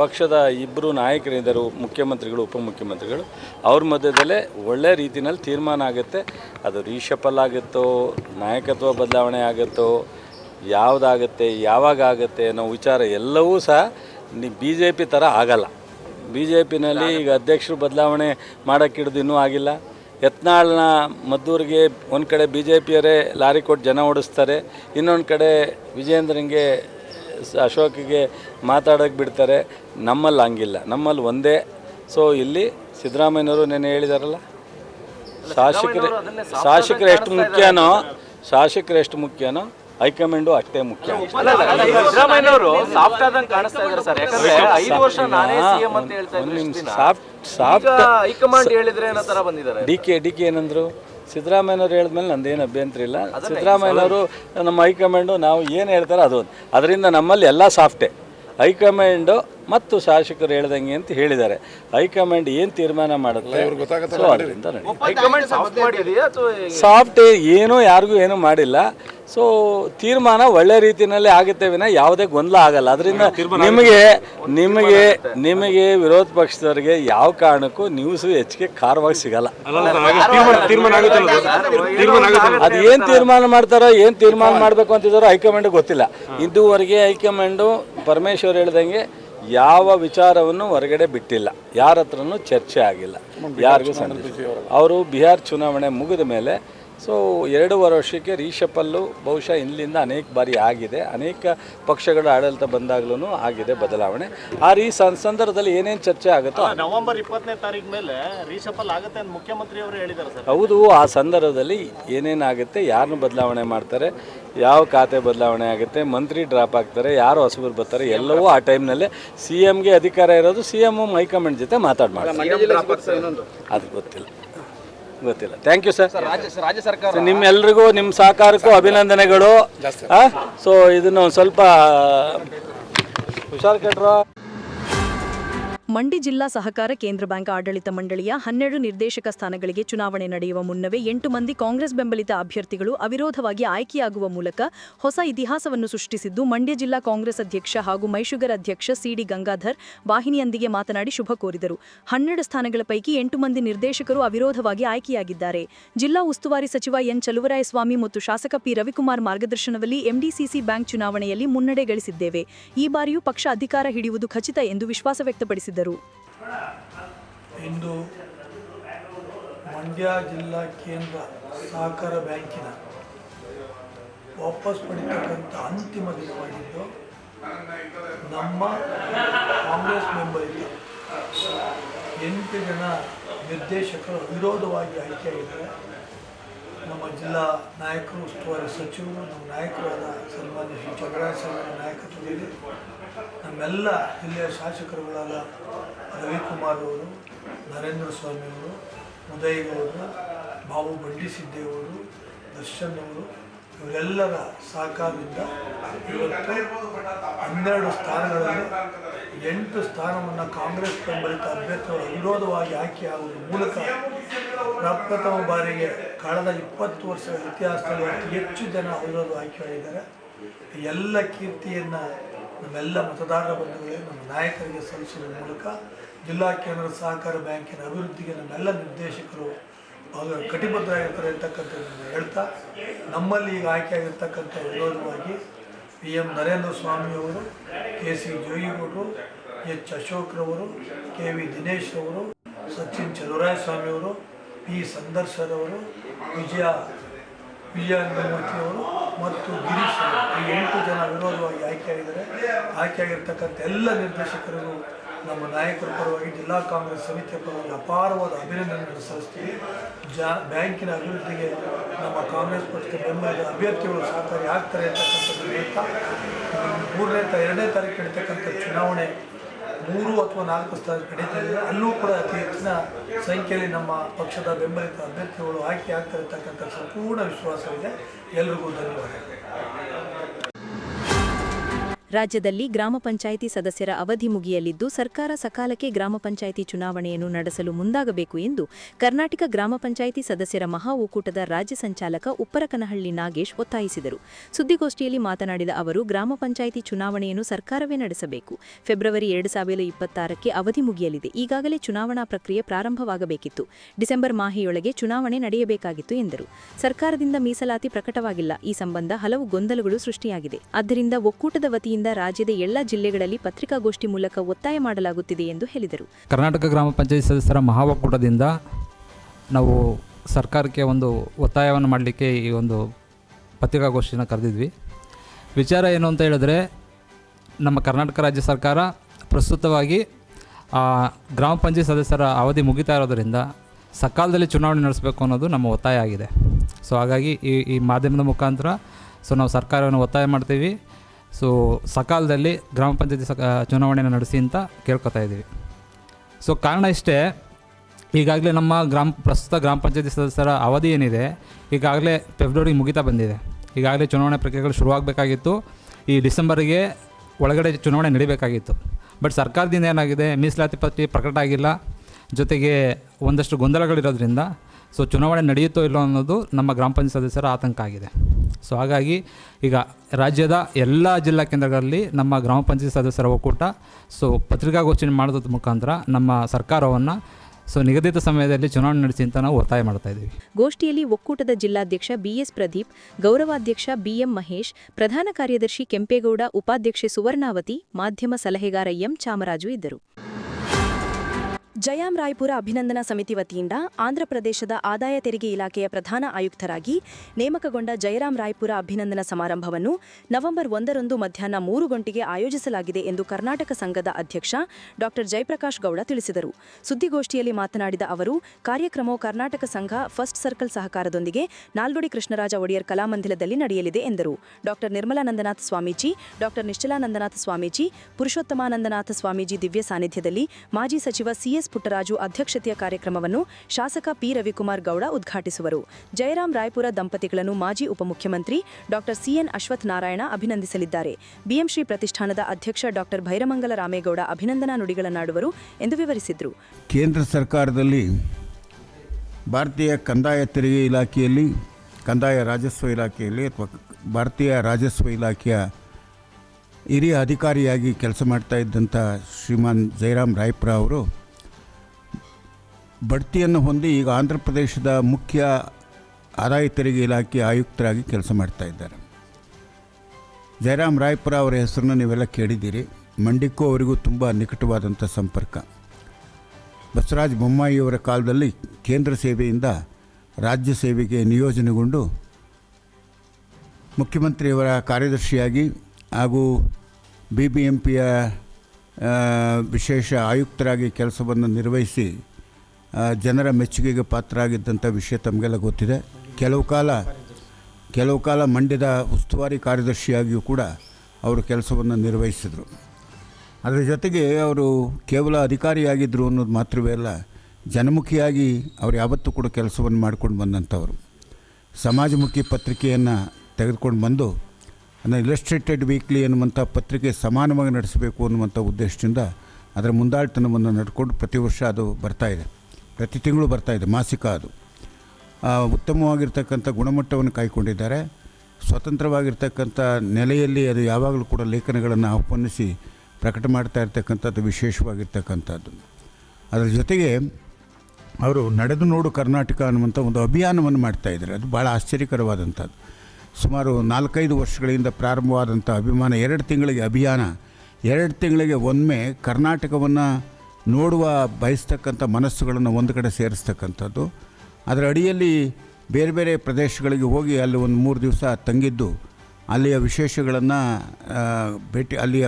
ಪಕ್ಷದ ಇಬ್ಬರು ನಾಯಕರಿದ್ದರು, ಮುಖ್ಯಮಂತ್ರಿಗಳು ಉಪಮುಖ್ಯಮಂತ್ರಿಗಳು ಅವ್ರ ಮಧ್ಯದಲ್ಲೇ ಒಳ್ಳೆ ರೀತಿಯಲ್ಲಿ ತೀರ್ಮಾನ ಆಗುತ್ತೆ. ಅದು ರೀಶಫಲ್ ಆಗುತ್ತೋ, ನಾಯಕತ್ವ ಬದಲಾವಣೆ ಆಗುತ್ತೋ ಯಾವುದಾಗುತ್ತೆ ಯಾವಾಗ ಆಗುತ್ತೆ ಅನ್ನೋ ವಿಚಾರ ಎಲ್ಲವೂ ಸಹ ನಿ ಬಿ ಜೆ ಪಿ ಥರ ಆಗಲ್ಲ. ಬಿ ಜೆ ಪಿನಲ್ಲಿ ಈಗ ಅಧ್ಯಕ್ಷರು ಬದಲಾವಣೆ ಮಾಡೋಕ್ಕೆ ಹಿಡಿದು ಇನ್ನೂ ಆಗಿಲ್ಲ. ಯತ್ನಾಳ್ನ ಮದ್ದೂರಿಗೆ ಒಂದು ಕಡೆ ಬಿ ಜೆ ಪಿಯರೇ ಲಾರಿ ಕೊಟ್ಟು ಜನ ಓಡಿಸ್ತಾರೆ ಇನ್ನೊಂದು ಕಡೆ ವಿಜೇಂದ್ರಂಗೆ ಅಶೋಕಿಗೆ ಮಾತಾಡೋಕೆ ಮಾತಾಡೋಕ್ಕೆ ಬಿಡ್ತಾರೆ. ನಮ್ಮಲ್ಲಿ ಹಂಗಿಲ್ಲ. ನಮ್ಮಲ್ಲಿ ಒಂದೇ. ಸೊ ಇಲ್ಲಿ ಸಿದ್ದರಾಮಯ್ಯನವರು ನೆನೆ ಹೇಳಿದಾರಲ್ಲ ಶಾಸಕರು ಶಾಸಕರು ಎಷ್ಟು ಮುಖ್ಯನೋ ಶಾಸಕರು ಎಷ್ಟು ಮುಖ್ಯನೋ ಹೈಕಮಾಂಡು ಅಷ್ಟೇ ಮುಖ್ಯ. ಸಿದ್ದರಾಮಯ್ಯನವರು ಸಾಫ್ಟ್ ಆದಂಗೆ ಕಾಣಿಸ್ತಾ ಇದ್ದಾರೆ ಸರ್. ಯಾಕಂದ್ರೆ ಐದು ವರ್ಷ ನಾನೇ ಸಿಎಂ ಅಂತ ಹೇಳ್ತಾ ಇದ್ರು ಇಷ್ಟು ದಿನ. ಸಾಫ್ಟ್ ಈಗ ಹೈಕಮಾಂಡ್ ಹೇಳಿದ್ರೆ ಅನ್ನೋ ತರ ಬಂದಿದ್ದಾರೆ. ಡಿ ಕೆ ಡಿ ಕೆ ಏನಂದ್ರು? ಸಿದ್ದರಾಮಯ್ಯನವ್ರು ಹೇಳಿದ್ಮೇಲೆ ನಂದೇನು ಅಭ್ಯಂತರ ಇಲ್ಲ. ಸಿದ್ದರಾಮಯ್ಯನವರು ನಮ್ಮ ಹೈಕಮಾಂಡು ನಾವು ಏನು ಹೇಳ್ತಾರೆ ಅದು. ಒಂದು. ಅದರಿಂದ ನಮ್ಮಲ್ಲಿ ಎಲ್ಲ ಸಾಫ್ಟೇ. ಹೈಕಮಾಂಡು ಮತ್ತು ಶಾಸಕರು ಹೇಳ್ದಂಗೆ ಅಂತ ಹೇಳಿದ್ದಾರೆ. ಹೈಕಮಾಂಡ್ ಏನು ತೀರ್ಮಾನ ಮಾಡುತ್ತೆ? ಸೊ ಅದರಿಂದ ನಡೀಲಿ. ಹೈಕಮಾಂಡ್ ಸಾಫ್ಟ್ ಮಾಡಿದೆಯಾ ಅಥವಾ ಸಾಫ್ಟ್ ಏನೂ ಯಾರಿಗೂ ಏನೂ ಮಾಡಿಲ್ಲ. ಸೊ ತೀರ್ಮಾನ ಒಳ್ಳೆ ರೀತಿಯಲ್ಲಿ ಆಗುತ್ತೆ ವಿನ ಯಾವುದೇ ಗೊಂದಲ ಆಗಲ್ಲ. ಅದರಿಂದ ನಿಮಗೆ ನಿಮಗೆ ನಿಮಗೆ ವಿರೋಧ ಪಕ್ಷದವರಿಗೆ ಯಾವ ಕಾರಣಕ್ಕೂ ನ್ಯೂಸ್ ಹೆಚ್ಚಿಗೆ ಖಾರವಾಗಿ ಸಿಗಲ್ಲ. ಅದು? ಏನು ತೀರ್ಮಾನ ಮಾಡ್ತಾರೋ ಏನು ತೀರ್ಮಾನ ಮಾಡಬೇಕು ಅಂತಿದ್ದಾರೋ ಹೈಕಮಾಂಡ್ ಗೊತ್ತಿಲ್ಲ. ಇದುವರೆಗೆ ಹೈಕಮಾಂಡು ಪರಮೇಶ್ವರ್ ಹೇಳ್ದಂಗೆ ಯಾವ ವಿಚಾರವನ್ನು ಹೊರಗಡೆ ಬಿಟ್ಟಿಲ್ಲ. ಯಾರ ಹತ್ರನೂ ಚರ್ಚೆ ಆಗಿಲ್ಲ. ಯಾರಿಗೂ ಸಂದೇಶ ಅವರು ಬಿಹಾರ್ ಚುನಾವಣೆ ಮುಗಿದ ಮೇಲೆ ಸೊ ಎರಡೂವರೆ ವರ್ಷಕ್ಕೆ ರೀಶಪಲ್ಲು ಬಹುಶಃ ಇಲ್ಲಿಂದ ಅನೇಕ ಬಾರಿ ಆಗಿದೆ. ಅನೇಕ ಪಕ್ಷಗಳ ಆಡಳಿತ ಬಂದಾಗಲೂ ಆಗಿದೆ ಬದಲಾವಣೆ. ಆ ಈ ಸಂ- ಸಂದರ್ಭದಲ್ಲಿ ಏನೇನು ಚರ್ಚೆ ಆಗುತ್ತೋ ನವೆಂಬರ್ ಇಪ್ಪತ್ತನೇ ತಾರೀಕು ಮೇಲೆ ರೀಶಫಲ್ ಆಗುತ್ತೆ ಅಂತ ಮುಖ್ಯಮಂತ್ರಿ ಅವರು ಹೇಳಿದ್ದಾರೆ ಸರ್. ಹೌದು ಆ ಸಂದರ್ಭದಲ್ಲಿ ಏನೇನಾಗುತ್ತೆ ಯಾರನ್ನು ಬದಲಾವಣೆ ಮಾಡ್ತಾರೆ ಯಾವ ಖಾತೆ ಬದಲಾವಣೆ ಆಗುತ್ತೆ ಮಂತ್ರಿ ಡ್ರಾಪ್ ಆಗ್ತಾರೆ ಯಾರು ಹೊಸಬರು ಬರ್ತಾರೆ ಎಲ್ಲವೂ ಆ ಟೈಮ್ನಲ್ಲೇ ಸಿ ಎಮ್ಗೆ ಅಧಿಕಾರ ಇರೋದು ಸಿ ಎಂ ಹೈಕಮಾಂಡ್ ಜೊತೆ ಮಾತಾಡಿ ಮಾಡ್ತಾರೆ ಅದು ಗೊತ್ತಿಲ್ಲ. ಗೊತ್ತಿಲ್ಲ. ಥ್ಯಾಂಕ್ ಯು ಸರ್ ರಾಜ್ಯ ಸರ್ಕಾರ ನಿಮ್ಮೆಲ್ಲರಿಗೂ ನಿಮ್ಮ ಸಹಕಾರಕ್ಕೂ ಅಭಿನಂದನೆಗಳು. ಸೊ ಇದನ್ನು ಒಂದು ಸ್ವಲ್ಪ ಹುಷಾರು ಕಟ್ರ ಮಂಡಿ ಜಿಲ್ಲಾ ಸಹಕಾರ ಕೇಂದ್ರ ಬ್ಯಾಂಕ್ ಆಡಳಿತ ಮಂಡಳಿಯ ಹನ್ನೆರಡು ನಿರ್ದೇಶಕ ಸ್ಥಾನಗಳಿಗೆ ಚುನಾವಣೆ ನಡೆಯುವ ಮುನ್ನವೇ ಎಂಟು ಮಂದಿ ಕಾಂಗ್ರೆಸ್ ಬೆಂಬಲಿತ ಅಭ್ಯರ್ಥಿಗಳು ಅವಿರೋಧವಾಗಿ ಆಯ್ಕೆಯಾಗುವ ಮೂಲಕ ಹೊಸ ಇತಿಹಾಸವನ್ನು ಸೃಷ್ಟಿಸಿದ್ದು, ಮಂಡ್ಯ ಜಿಲ್ಲಾ ಕಾಂಗ್ರೆಸ್ ಅಧ್ಯಕ್ಷ ಹಾಗೂ ಮೈಶುಗರ್ ಅಧ್ಯಕ್ಷ ಸಿಡಿ ಗಂಗಾಧರ್ ವಾಹಿನಿಯೊಂದಿಗೆ ಮಾತನಾಡಿ ಶುಭ ಕೋರಿದರು. ಹನ್ನೆರಡು ಸ್ಥಾನಗಳ ಪೈಕಿ ಎಂಟು ಮಂದಿ ನಿರ್ದೇಶಕರು ಅವಿರೋಧವಾಗಿ ಆಯ್ಕೆಯಾಗಿದ್ದಾರೆ. ಜಿಲ್ಲಾ ಉಸ್ತುವಾರಿ ಸಚಿವ ಎನ್. ಚಲುವರಾಯಸ್ವಾಮಿ ಮತ್ತು ಶಾಸಕ ಪಿ. ರವಿಕುಮಾರ್ ಮಾರ್ಗದರ್ಶನದಲ್ಲಿ ಎಂಡಿಸಿಸಿ ಬ್ಯಾಂಕ್ ಚುನಾವಣೆಯಲ್ಲಿ ಮುನ್ನಡೆ ಗಳಿಸಿದ್ದೇವೆ. ಈ ಬಾರಿಯೂ ಪಕ್ಷ ಅಧಿಕಾರ ಹಿಡಿಯುವುದು ಖಚಿತ ಎಂದು ವಿಶ್ವಾಸ ವ್ಯಕ್ತಪಡಿಸಿದರು ಇಂದು ಮಂಡ್ಯ ಜಿಲ್ಲಾ ಕೇಂದ್ರ ಸಹಕಾರ ಬ್ಯಾಂಕಿನ ವಾಪಸ್ ಪಡಿತಕ್ಕಂಥ ಅಂತಿಮ ದಿನವಾಗಿದ್ದು, ನಮ್ಮ ಕಾಂಗ್ರೆಸ್ ಮೆಂಬರಿಗೆ ಎಂಟು ಜನ ನಿರ್ದೇಶಕರು ವಿರೋಧವಾಗಿ ಆಯ್ಕೆಯಾಗಿದ್ದಾರೆ. ನಮ್ಮ ಜಿಲ್ಲಾ ನಾಯಕರು, ಉಸ್ತುವಾರಿ ಸಚಿವರು, ನಮ್ಮ ನಾಯಕರಾದ ಸನ್ಮಾನ್ಯ ಶ್ರೀ ಚಂದ್ರರಾಜಸ್ವಾಮಿ ನಾಯಕತ್ವದಲ್ಲಿ ನಮ್ಮೆಲ್ಲ ಇಲ್ಲಿಯ ಶಾಸಕರುಗಳಾದ ರವಿಕುಮಾರ್ ಅವರು, ನರೇಂದ್ರ ಸ್ವಾಮಿ ಅವರು ಉದಯಗೌಡರು ಬಾಬು ಬಂಡಿಸಿದ್ದೇವರು ದರ್ಶನ್ ಅವರು, ಇವರೆಲ್ಲರ ಸಹಕಾರದಿಂದ ಇವತ್ತು ಹನ್ನೆರಡು ಸ್ಥಾನಗಳಲ್ಲಿ ಎಂಟು ಸ್ಥಾನವನ್ನು ಕಾಂಗ್ರೆಸ್ ಬೆಂಬಲಿತ ಅಭ್ಯರ್ಥಿಗಳು ವಿರೋಧವಾಗಿ ಆಯ್ಕೆ ಆಗುವ ಮೂಲಕ ಪ್ರಪ್ರಥಮ ಬಾರಿಗೆ ಕಳೆದ ಇಪ್ಪತ್ತು ವರ್ಷಗಳ ಇತಿಹಾಸದಲ್ಲಿ ಅತಿ ಹೆಚ್ಚು ಜನ ಅವಿರೋಧ ಆಯ್ಕೆಯಾಗಿದ್ದಾರೆ ಎಲ್ಲ ಕೀರ್ತಿಯನ್ನು ನಮ್ಮೆಲ್ಲ ಮತದಾರರ ಬಂಧುಗಳೇ, ನಮ್ಮ ನಾಯಕರಿಗೆ ಸಲ್ಲಿಸುವ ಮೂಲಕ ಜಿಲ್ಲಾ ಕೇಂದ್ರ ಸಹಕಾರ ಬ್ಯಾಂಕಿನ ಅಭಿವೃದ್ಧಿಗೆ ನಮ್ಮೆಲ್ಲ ನಿರ್ದೇಶಕರು ಬಹಳ ಕಟಿಬದ್ಧರಾಗಿರ್ತಾರೆ ಅಂತಕ್ಕಂಥದ್ದನ್ನು ಹೇಳ್ತಾ, ನಮ್ಮಲ್ಲಿ ಈಗ ಆಯ್ಕೆಯಾಗಿರ್ತಕ್ಕಂಥ ವಿರೋಧವಾಗಿ ಪಿ ಎಂ ನರೇಂದ್ರ ಸ್ವಾಮಿಯವರು ಕೆ ಸಿ ಜೋಯಿಗೌಡರು, ಎಚ್ ಅಶೋಕ್ರವರು ಕೆ ವಿ ದಿನೇಶ್ ಅವರು ಸಚಿನ್ ಚಲುವರಾಯಸ್ವಾಮಿಯವರು ಪಿ ಸಂದರ್ಶರವರು ವಿಜಯ ವಿಜಯಮೂರ್ತಿಯವರು ಮತ್ತು ಗಿರೀಶ್ ಈ ಎಂಟು ಜನ ವಿರೋಧವಾಗಿ ಆಯ್ಕೆಯಾಗಿದ್ದಾರೆ. ಆಯ್ಕೆಯಾಗಿರ್ತಕ್ಕಂಥ ಎಲ್ಲ ನಿರ್ದೇಶಕರು ನಮ್ಮ ನಾಯಕರ ಪರವಾಗಿ ಜಿಲ್ಲಾ ಕಾಂಗ್ರೆಸ್ ಸಮಿತಿಯ ಪರವಾಗಿ ಅಪಾರವಾದ ಅಭಿನಂದನೆಗಳನ್ನು ಸಲ್ಲಿಸ್ತೀವಿ. ಜಾ, ಬ್ಯಾಂಕಿನ ಅಭಿವೃದ್ಧಿಗೆ ನಮ್ಮ ಕಾಂಗ್ರೆಸ್ ಪಕ್ಷದ ಬೆಂಬಲದ ಅಭ್ಯರ್ಥಿಗಳು ಸಹಕಾರಿ ಆಗ್ತಾರೆ ಅಂತಕ್ಕಂಥದ್ದು ಹೇಳ್ತಾ, ಮೂರನೇ ತ, ಎರಡನೇ ತಾರೀಕು ನಡೀತಕ್ಕಂಥ ಚುನಾವಣೆ ಮೂರು ಅಥವಾ ನಾಲ್ಕು ಸ್ಥಾನ ನಡೀತಾ ಅಲ್ಲೂ ಕೂಡ ಅತಿ ಹೆಚ್ಚಿನ ಸಂಖ್ಯೆಯಲ್ಲಿ ನಮ್ಮ ಪಕ್ಷದ ಬೆಂಬಲಿತ ಅಭ್ಯರ್ಥಿಗಳು ಆಯ್ಕೆ ಆಗ್ತಾ ಇರ್ತಕ್ಕಂಥ ಸಂಪೂರ್ಣ ವಿಶ್ವಾಸವಿದೆ. ಎಲ್ರಿಗೂ ಧನ್ಯವಾದಗಳು. ರಾಜ್ಯದಲ್ಲಿ ಗ್ರಾಮ ಪಂಚಾಯಿತಿ ಸದಸ್ಯರ ಅವಧಿ ಮುಗಿಯಲಿದ್ದು, ಸರ್ಕಾರ ಸಕಾಲಕ್ಕೆ ಗ್ರಾಮ ಪಂಚಾಯಿತಿ ಚುನಾವಣೆಯನ್ನು ನಡೆಸಲು ಮುಂದಾಗಬೇಕು ಎಂದು ಕರ್ನಾಟಕ ಗ್ರಾಮ ಪಂಚಾಯಿತಿ ಸದಸ್ಯರ ಮಹಾ ಒಕ್ಕೂಟದ ರಾಜ್ಯ ಸಂಚಾಲಕ ಉಪ್ಪರಕನಹಳ್ಳಿ ನಾಗೇಶ್ ಒತ್ತಾಯಿಸಿದರು. ಸುದ್ದಿಗೋಷ್ಠಿಯಲ್ಲಿ ಮಾತನಾಡಿದ ಅವರು, ಗ್ರಾಮ ಪಂಚಾಯಿತಿ ಚುನಾವಣೆಯನ್ನು ಸರ್ಕಾರವೇ ನಡೆಸಬೇಕು. ಫೆಬ್ರವರಿ ಎರಡು ಸಾವಿರದ ಇಪ್ಪತ್ತಾರಕ್ಕೆ ಅವಧಿ ಮುಗಿಯಲಿದೆ. ಈಗಾಗಲೇ ಚುನಾವಣಾ ಪ್ರಕ್ರಿಯೆ ಪ್ರಾರಂಭವಾಗಬೇಕಿತ್ತು. ಡಿಸೆಂಬರ್ ಮಾಹೆಯೊಳಗೆ ಚುನಾವಣೆ ನಡೆಯಬೇಕಾಗಿತ್ತು ಎಂದರು. ಸರ್ಕಾರದಿಂದ ಮೀಸಲಾತಿ ಪ್ರಕಟವಾಗಿಲ್ಲ. ಈ ಸಂಬಂಧ ಹಲವು ಗೊಂದಲಗಳು ಸೃಷ್ಟಿಯಾಗಿದೆ. ಆದ್ದರಿಂದ ಒಕ್ಕೂಟದ ವತಿಯಿಂದ ರಾಜ್ಯದ ಎಲ್ಲ ಜಿಲ್ಲೆಗಳಲ್ಲಿ ಪತ್ರಿಕಾಗೋಷ್ಠಿ ಮೂಲಕ ಒತ್ತಾಯ ಮಾಡಲಾಗುತ್ತಿದೆ ಎಂದು ಹೇಳಿದರು. ಕರ್ನಾಟಕ ಗ್ರಾಮ ಪಂಚಾಯತ್ ಸದಸ್ಯರ ಮಹಾ ಒಕ್ಕೂಟದಿಂದ ನಾವು ಸರ್ಕಾರಕ್ಕೆ ಒಂದು ಒತ್ತಾಯವನ್ನು ಮಾಡಲಿಕ್ಕೆ ಈ ಒಂದು ಪತ್ರಿಕಾಗೋಷ್ಠಿನ ಕರೆದಿದ್ವಿ. ವಿಚಾರ ಏನು ಅಂತ ಹೇಳಿದ್ರೆ, ನಮ್ಮ ಕರ್ನಾಟಕ ರಾಜ್ಯ ಸರ್ಕಾರ ಪ್ರಸ್ತುತವಾಗಿ ಗ್ರಾಮ ಪಂಚಾಯತ್ ಸದಸ್ಯರ ಅವಧಿ ಮುಗಿತಾ ಇರೋದರಿಂದ ಸಕಾಲದಲ್ಲಿ ಚುನಾವಣೆ ನಡೆಸಬೇಕು ಅನ್ನೋದು ನಮ್ಮ ಒತ್ತಾಯ ಆಗಿದೆ. ಸೊ, ಹಾಗಾಗಿ ಈ ಈ ಮಾಧ್ಯಮದ ಮುಖಾಂತರ, ಸೊ, ನಾವು ಸರ್ಕಾರವನ್ನು ಒತ್ತಾಯ ಮಾಡ್ತೀವಿ. ಸೊ ಸಕಾಲದಲ್ಲಿ ಗ್ರಾಮ ಪಂಚಾಯತಿ ಸಕ ಚುನಾವಣೆಯನ್ನು ನಡೆಸಿ ಅಂತ ಕೇಳ್ಕೊತಾ ಇದ್ದೀವಿ. ಸೊ ಕಾರಣ ಇಷ್ಟೇ, ಈಗಾಗಲೇ ನಮ್ಮ ಗ್ರಾಮ, ಪ್ರಸ್ತುತ ಗ್ರಾಮ ಪಂಚಾಯತಿ ಸದಸ್ಯರ ಅವಧಿ ಏನಿದೆ, ಈಗಾಗಲೇ ಫೆಬ್ರವರಿ ಮುಗಿತಾ ಬಂದಿದೆ. ಈಗಾಗಲೇ ಚುನಾವಣೆ ಪ್ರಕ್ರಿಯೆಗಳು ಶುರುವಾಗಬೇಕಾಗಿತ್ತು. ಈ ಡಿಸೆಂಬರಿಗೆ ಒಳಗಡೆ ಚುನಾವಣೆ ನಡಿಬೇಕಾಗಿತ್ತು. ಬಟ್ ಸರ್ಕಾರದಿಂದ ಏನಾಗಿದೆ, ಮೀಸಲಾತಿ ಪಟ್ಟಿ ಪ್ರಕಟ ಆಗಿಲ್ಲ. ಜೊತೆಗೆ ಒಂದಷ್ಟು ಗೊಂದಲಗಳಿರೋದ್ರಿಂದ ಸೊ ಚುನಾವಣೆ ನಡೆಯುತ್ತೋ ಇಲ್ಲೋ ಅನ್ನೋದು ನಮ್ಮ ಗ್ರಾಮ ಪಂಚಾಯತ್ ಸದಸ್ಯರ ಆತಂಕ ಆಗಿದೆ. ಸೊ ಹಾಗಾಗಿ ಈಗ ರಾಜ್ಯದ ಎಲ್ಲ ಜಿಲ್ಲಾ ಕೇಂದ್ರಗಳಲ್ಲಿ ನಮ್ಮ ಗ್ರಾಮ ಪಂಚಾಯತ್ ಸದಸ್ಯರ ಒಕ್ಕೂಟ ಸೊ ಪತ್ರಿಕಾಗೋಷ್ಠಿ ಮಾಡೋದ್ರ ಮುಖಾಂತರ ನಮ್ಮ ಸರ್ಕಾರವನ್ನು ಸೊ ನಿಗದಿತ ಸಮಯದಲ್ಲಿ ಚುನಾವಣೆ ನಡೆಸಿ ಅಂತ ನಾವು ಒತ್ತಾಯ ಮಾಡ್ತಾ ಇದ್ದೀವಿ. ಗೋಷ್ಠಿಯಲ್ಲಿ ಒಕ್ಕೂಟದ ಜಿಲ್ಲಾಧ್ಯಕ್ಷ ಬಿಎಸ್ ಪ್ರದೀಪ್, ಗೌರವಾಧ್ಯಕ್ಷ ಬಿಎಂ ಮಹೇಶ್, ಪ್ರಧಾನ ಕಾರ್ಯದರ್ಶಿ ಕೆಂಪೇಗೌಡ, ಉಪಾಧ್ಯಕ್ಷೆ ಸುವರ್ಣಾವತಿ, ಮಾಧ್ಯಮ ಸಲಹೆಗಾರ ಎಂ ಚಾಮರಾಜು ಇದ್ದರು. ಜಯಾಂ ರಾಯ್ಪುರ ಅಭಿನಂದನಾ ಸಮಿತಿ ವತಿಯಿಂದ ಆಂಧ್ರಪ್ರದೇಶದ ಆದಾಯ ತೆರಿಗೆ ಇಲಾಖೆಯ ಪ್ರಧಾನ ಆಯುಕ್ತರಾಗಿ ನೇಮಕಗೊಂಡ ಜಯರಾಮ್ ರಾಯ್ಪುರ ಅಭಿನಂದನಾ ಸಮಾರಂಭವನ್ನು ನವೆಂಬರ್ ಒಂದರಂದು ಮಧ್ಯಾಹ್ನ ಮೂರು ಗಂಟೆಗೆ ಆಯೋಜಿಸಲಾಗಿದೆ ಎಂದು ಕರ್ನಾಟಕ ಸಂಘದ ಅಧ್ಯಕ್ಷ ಡಾ. ಜಯಪ್ರಕಾಶ್ ಗೌಡ ತಿಳಿಸಿದರು. ಸುದ್ದಿಗೋಷ್ಠಿಯಲ್ಲಿ ಮಾತನಾಡಿದ ಅವರು, ಕಾರ್ಯಕ್ರಮವು ಕರ್ನಾಟಕ ಸಂಘ ಫಸ್ಟ್ ಸರ್ಕಲ್ ಸಹಕಾರದೊಂದಿಗೆ ನಾಲ್ವಡಿ ಕೃಷ್ಣರಾಜ ಒಡೆಯರ್ ಕಲಾಮಂದಿರದಲ್ಲಿ ನಡೆಯಲಿದೆ ಎಂದರು. ಡಾ. ನಿರ್ಮಲಾನಂದನಾಥ ಸ್ವಾಮೀಜಿ, ಡಾ. ನಿಶ್ಚಲಾನಂದನಾಥ ಸ್ವಾಮೀಜಿ, ಪುರುಷೋತ್ತಮಾನಂದನಾಥ ಸ್ವಾಮೀಜಿ ದಿವ್ಯ ಸಾನ್ನಿಧ್ಯದಲ್ಲಿ ಮಾಜಿ ಸಚಿವ ಸಿಎಸ್ ಪುಟ್ಟರಾಜು ಅಧ್ಯಕ್ಷತೆಯ ಕಾರ್ಯಕ್ರಮವನ್ನು ಶಾಸಕ ಪಿ ರವಿಕುಮಾರ್ ಗೌಡ ಉದ್ಘಾಟಿಸುವರು. ಜಯರಾಂ ರಾಯ್ಪುರ ದಂಪತಿಗಳನ್ನು ಮಾಜಿ ಉಪಮುಖ್ಯಮಂತ್ರಿ ಡಾ ಸಿಎನ್ ಅಶ್ವಥ್ ನಾರಾಯಣ ಅಭಿನಂದಿಸಲಿದ್ದಾರೆ. ಬಿಎಂಶ್ರೀ ಪ್ರತಿಷ್ಠಾನದ ಅಧ್ಯಕ್ಷ ಡಾ ಭೈರಮಂಗಲ ರಾಮೇಗೌಡ ಅಭಿನಂದನಾ ನುಡಿಗಳನ್ನಾಡುವರು ಎಂದು ವಿವರಿಸಿದರು. ಕೇಂದ್ರ ಸರ್ಕಾರದಲ್ಲಿ ಭಾರತೀಯ ಕಂದಾಯ ತೆರಿಗೆ ಇಲಾಖೆಯಲ್ಲಿ, ಕಂದಾಯ ರಾಜಸ್ವ ಇಲಾಖೆಯಲ್ಲಿ ಅಥವಾ ಭಾರತೀಯ ರಾಜಸ್ವ ಇಲಾಖೆಯ ಹಿರಿಯ ಅಧಿಕಾರಿಯಾಗಿ ಕೆಲಸ ಮಾಡ್ತಾ ಇದ್ದಂಥ ಶ್ರೀಮಾನ್ ಜಯರಾಮ್ ರಾಯ್ಪುರ ಅವರು ಬಡ್ತಿಯನ್ನು ಹೊಂದಿ ಈಗ ಆಂಧ್ರ ಪ್ರದೇಶದ ಮುಖ್ಯ ಆದಾಯ ತೆರಿಗೆ ಇಲಾಖೆ ಆಯುಕ್ತರಾಗಿ ಕೆಲಸ ಮಾಡ್ತಾ ಇದ್ದಾರೆ. ಜಯರಾಮ್ ರಾಯ್ಪುರ ಅವರ ಹೆಸರನ್ನು ನೀವೆಲ್ಲ ಕೇಳಿದ್ದೀರಿ. ಮಂಡಿಕ್ಕೂ ಅವರಿಗೂ ತುಂಬ ನಿಕಟವಾದಂಥ ಸಂಪರ್ಕ. ಬಸವರಾಜ ಬೊಮ್ಮಾಯಿಯವರ ಕಾಲದಲ್ಲಿ ಕೇಂದ್ರ ಸೇವೆಯಿಂದ ರಾಜ್ಯ ಸೇವೆಗೆ ನಿಯೋಜನೆಗೊಂಡು ಮುಖ್ಯಮಂತ್ರಿಯವರ ಕಾರ್ಯದರ್ಶಿಯಾಗಿ ಹಾಗೂ ಬಿ ಬಿ ಎಂ ಪಿಯ ವಿಶೇಷ ಆಯುಕ್ತರಾಗಿ ಕೆಲಸವನ್ನು ನಿರ್ವಹಿಸಿ ಜನರ ಮೆಚ್ಚುಗೆಗೆ ಪಾತ್ರ ಆಗಿದ್ದಂಥ ವಿಷಯ ತಮಗೆಲ್ಲ ಗೊತ್ತಿದೆ. ಕೆಲವು ಕಾಲ ಕೆಲವು ಕಾಲ ಮಂಡ್ಯದ ಉಸ್ತುವಾರಿ ಕಾರ್ಯದರ್ಶಿಯಾಗಿಯೂ ಕೂಡ ಅವರು ಕೆಲಸವನ್ನು ನಿರ್ವಹಿಸಿದರು. ಅದರ ಜೊತೆಗೆ ಅವರು ಕೇವಲ ಅಧಿಕಾರಿಯಾಗಿದ್ದರು ಅನ್ನೋದು ಮಾತ್ರವೇ ಅಲ್ಲ, ಜನಮುಖಿಯಾಗಿ ಅವರು ಯಾವತ್ತೂ ಕೂಡ ಕೆಲಸವನ್ನು ಮಾಡ್ಕೊಂಡು ಬಂದಂಥವರು. ಸಮಾಜಮುಖಿ ಪತ್ರಿಕೆಯನ್ನು ತೆಗೆದುಕೊಂಡು ಬಂದು ಅದನ್ನು ಇಲಸ್ಟ್ರೇಟೆಡ್ ವೀಕ್ಲಿ ಎನ್ನುವಂಥ ಪತ್ರಿಕೆ ಸಮಾನವಾಗಿ ನಡೆಸಬೇಕು ಅನ್ನುವಂಥ ಉದ್ದೇಶದಿಂದ ಅದರ ಮುಂದಾಳ್ತನವನ್ನು ನಡ್ಕೊಂಡು ಪ್ರತಿ ವರ್ಷ ಅದು ಬರ್ತಾ ಇದೆ. ಪ್ರತಿ ತಿಂಗಳು ಬರ್ತಾ ಇದೆ, ಮಾಸಿಕ ಅದು. ಉತ್ತಮವಾಗಿರ್ತಕ್ಕಂಥ ಗುಣಮಟ್ಟವನ್ನು ಕಾಯ್ಕೊಂಡಿದ್ದಾರೆ. ಸ್ವತಂತ್ರವಾಗಿರ್ತಕ್ಕಂಥ ನೆಲೆಯಲ್ಲಿ ಅದು ಯಾವಾಗಲೂ ಕೂಡ ಲೇಖನಗಳನ್ನು ಆಹ್ವಾನಿಸಿ ಪ್ರಕಟ ಮಾಡ್ತಾ ಇರ್ತಕ್ಕಂಥದ್ದು ವಿಶೇಷವಾಗಿರ್ತಕ್ಕಂಥದ್ದು. ಅದರ ಜೊತೆಗೆ ಅವರು ನಡೆದು ನೋಡು ಕರ್ನಾಟಕ ಅನ್ನುವಂಥ ಒಂದು ಅಭಿಯಾನವನ್ನು ಮಾಡ್ತಾ ಇದ್ದಾರೆ. ಅದು ಭಾಳ ಆಶ್ಚರ್ಯಕರವಾದಂಥದ್ದು. ಸುಮಾರು ನಾಲ್ಕೈದು ವರ್ಷಗಳಿಂದ ಪ್ರಾರಂಭವಾದಂಥ ಅಭಿಮಾನ ಎರಡು ತಿಂಗಳಿಗೆ ಅಭಿಯಾನ, ಎರಡು ತಿಂಗಳಿಗೆ ಒಮ್ಮೆ ಕರ್ನಾಟಕವನ್ನು ನೋಡುವ, ಬಯಸ್ತಕ್ಕಂಥ ಮನಸ್ಸುಗಳನ್ನು ಒಂದು ಕಡೆ ಸೇರಿಸ್ತಕ್ಕಂಥದ್ದು. ಅದರ ಅಡಿಯಲ್ಲಿ ಬೇರೆ ಬೇರೆ ಪ್ರದೇಶಗಳಿಗೆ ಹೋಗಿ ಅಲ್ಲಿ ಒಂದು ಮೂರು ದಿವಸ ತಂಗಿದ್ದು, ಅಲ್ಲಿಯ ವಿಶೇಷಗಳನ್ನು ಭೇಟಿ, ಅಲ್ಲಿಯ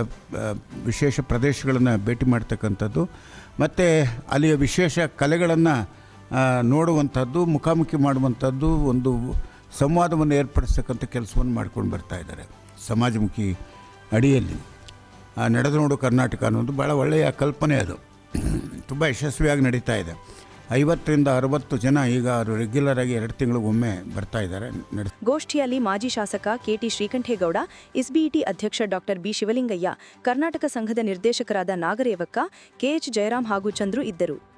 ವಿಶೇಷ ಪ್ರದೇಶಗಳನ್ನು ಭೇಟಿ ಮಾಡ್ತಕ್ಕಂಥದ್ದು. ಮತ್ತು ಅಲ್ಲಿಯ ವಿಶೇಷ ಕಲೆಗಳನ್ನು ನೋಡುವಂಥದ್ದು, ಮುಖಾಮುಖಿ ಮಾಡುವಂಥದ್ದು ಒಂದು ಸಂವಾದವನ್ನು ಏರ್ಪಡಿಸ್ತಕ್ಕಂಥ ಕೆಲಸವನ್ನು ಮಾಡ್ಕೊಂಡು ಬರ್ತಾ ಇದ್ದಾರೆ ಸಮಾಜಮುಖಿ ಅಡಿಯಲ್ಲಿ. ನಡೆದು ನೋಡು ಕರ್ನಾಟಕ ಅನ್ನೋದು ಭಾಳ ಒಳ್ಳೆಯ ಕಲ್ಪನೆ ಅದು. ತುಂಬ ಯಶಸ್ವಿಯಾಗಿ ನಡೀತಾ ಇದೆ. ಐವತ್ತರಿಂದ ಅರವತ್ತು ಜನ ಈಗ ಅವರು ರೆಗ್ಯುಲರಾಗಿ ಎರಡು ತಿಂಗಳಿಗೊಮ್ಮೆ ಬರ್ತಾ ಇದ್ದಾರೆ ಗೋಷ್ಠಿಯಲ್ಲಿ ಮಾಜಿ ಶಾಸಕ ಕೆಟಿ ಶ್ರೀಕಂಠೇಗೌಡ ಎಸ್ಬಿಇಟಿ ಅಧ್ಯಕ್ಷ ಡಾಕ್ಟರ್ ಬಿ. ಶಿವಲಿಂಗಯ್ಯ, ಕರ್ನಾಟಕ ಸಂಘದ ನಿರ್ದೇಶಕರಾದ ನಾಗರೇವಕ್ಕ, ಕೆಎಚ್ ಜಯರಾಮ್ ಹಾಗೂ ಚಂದ್ರು ಇದ್ದರು.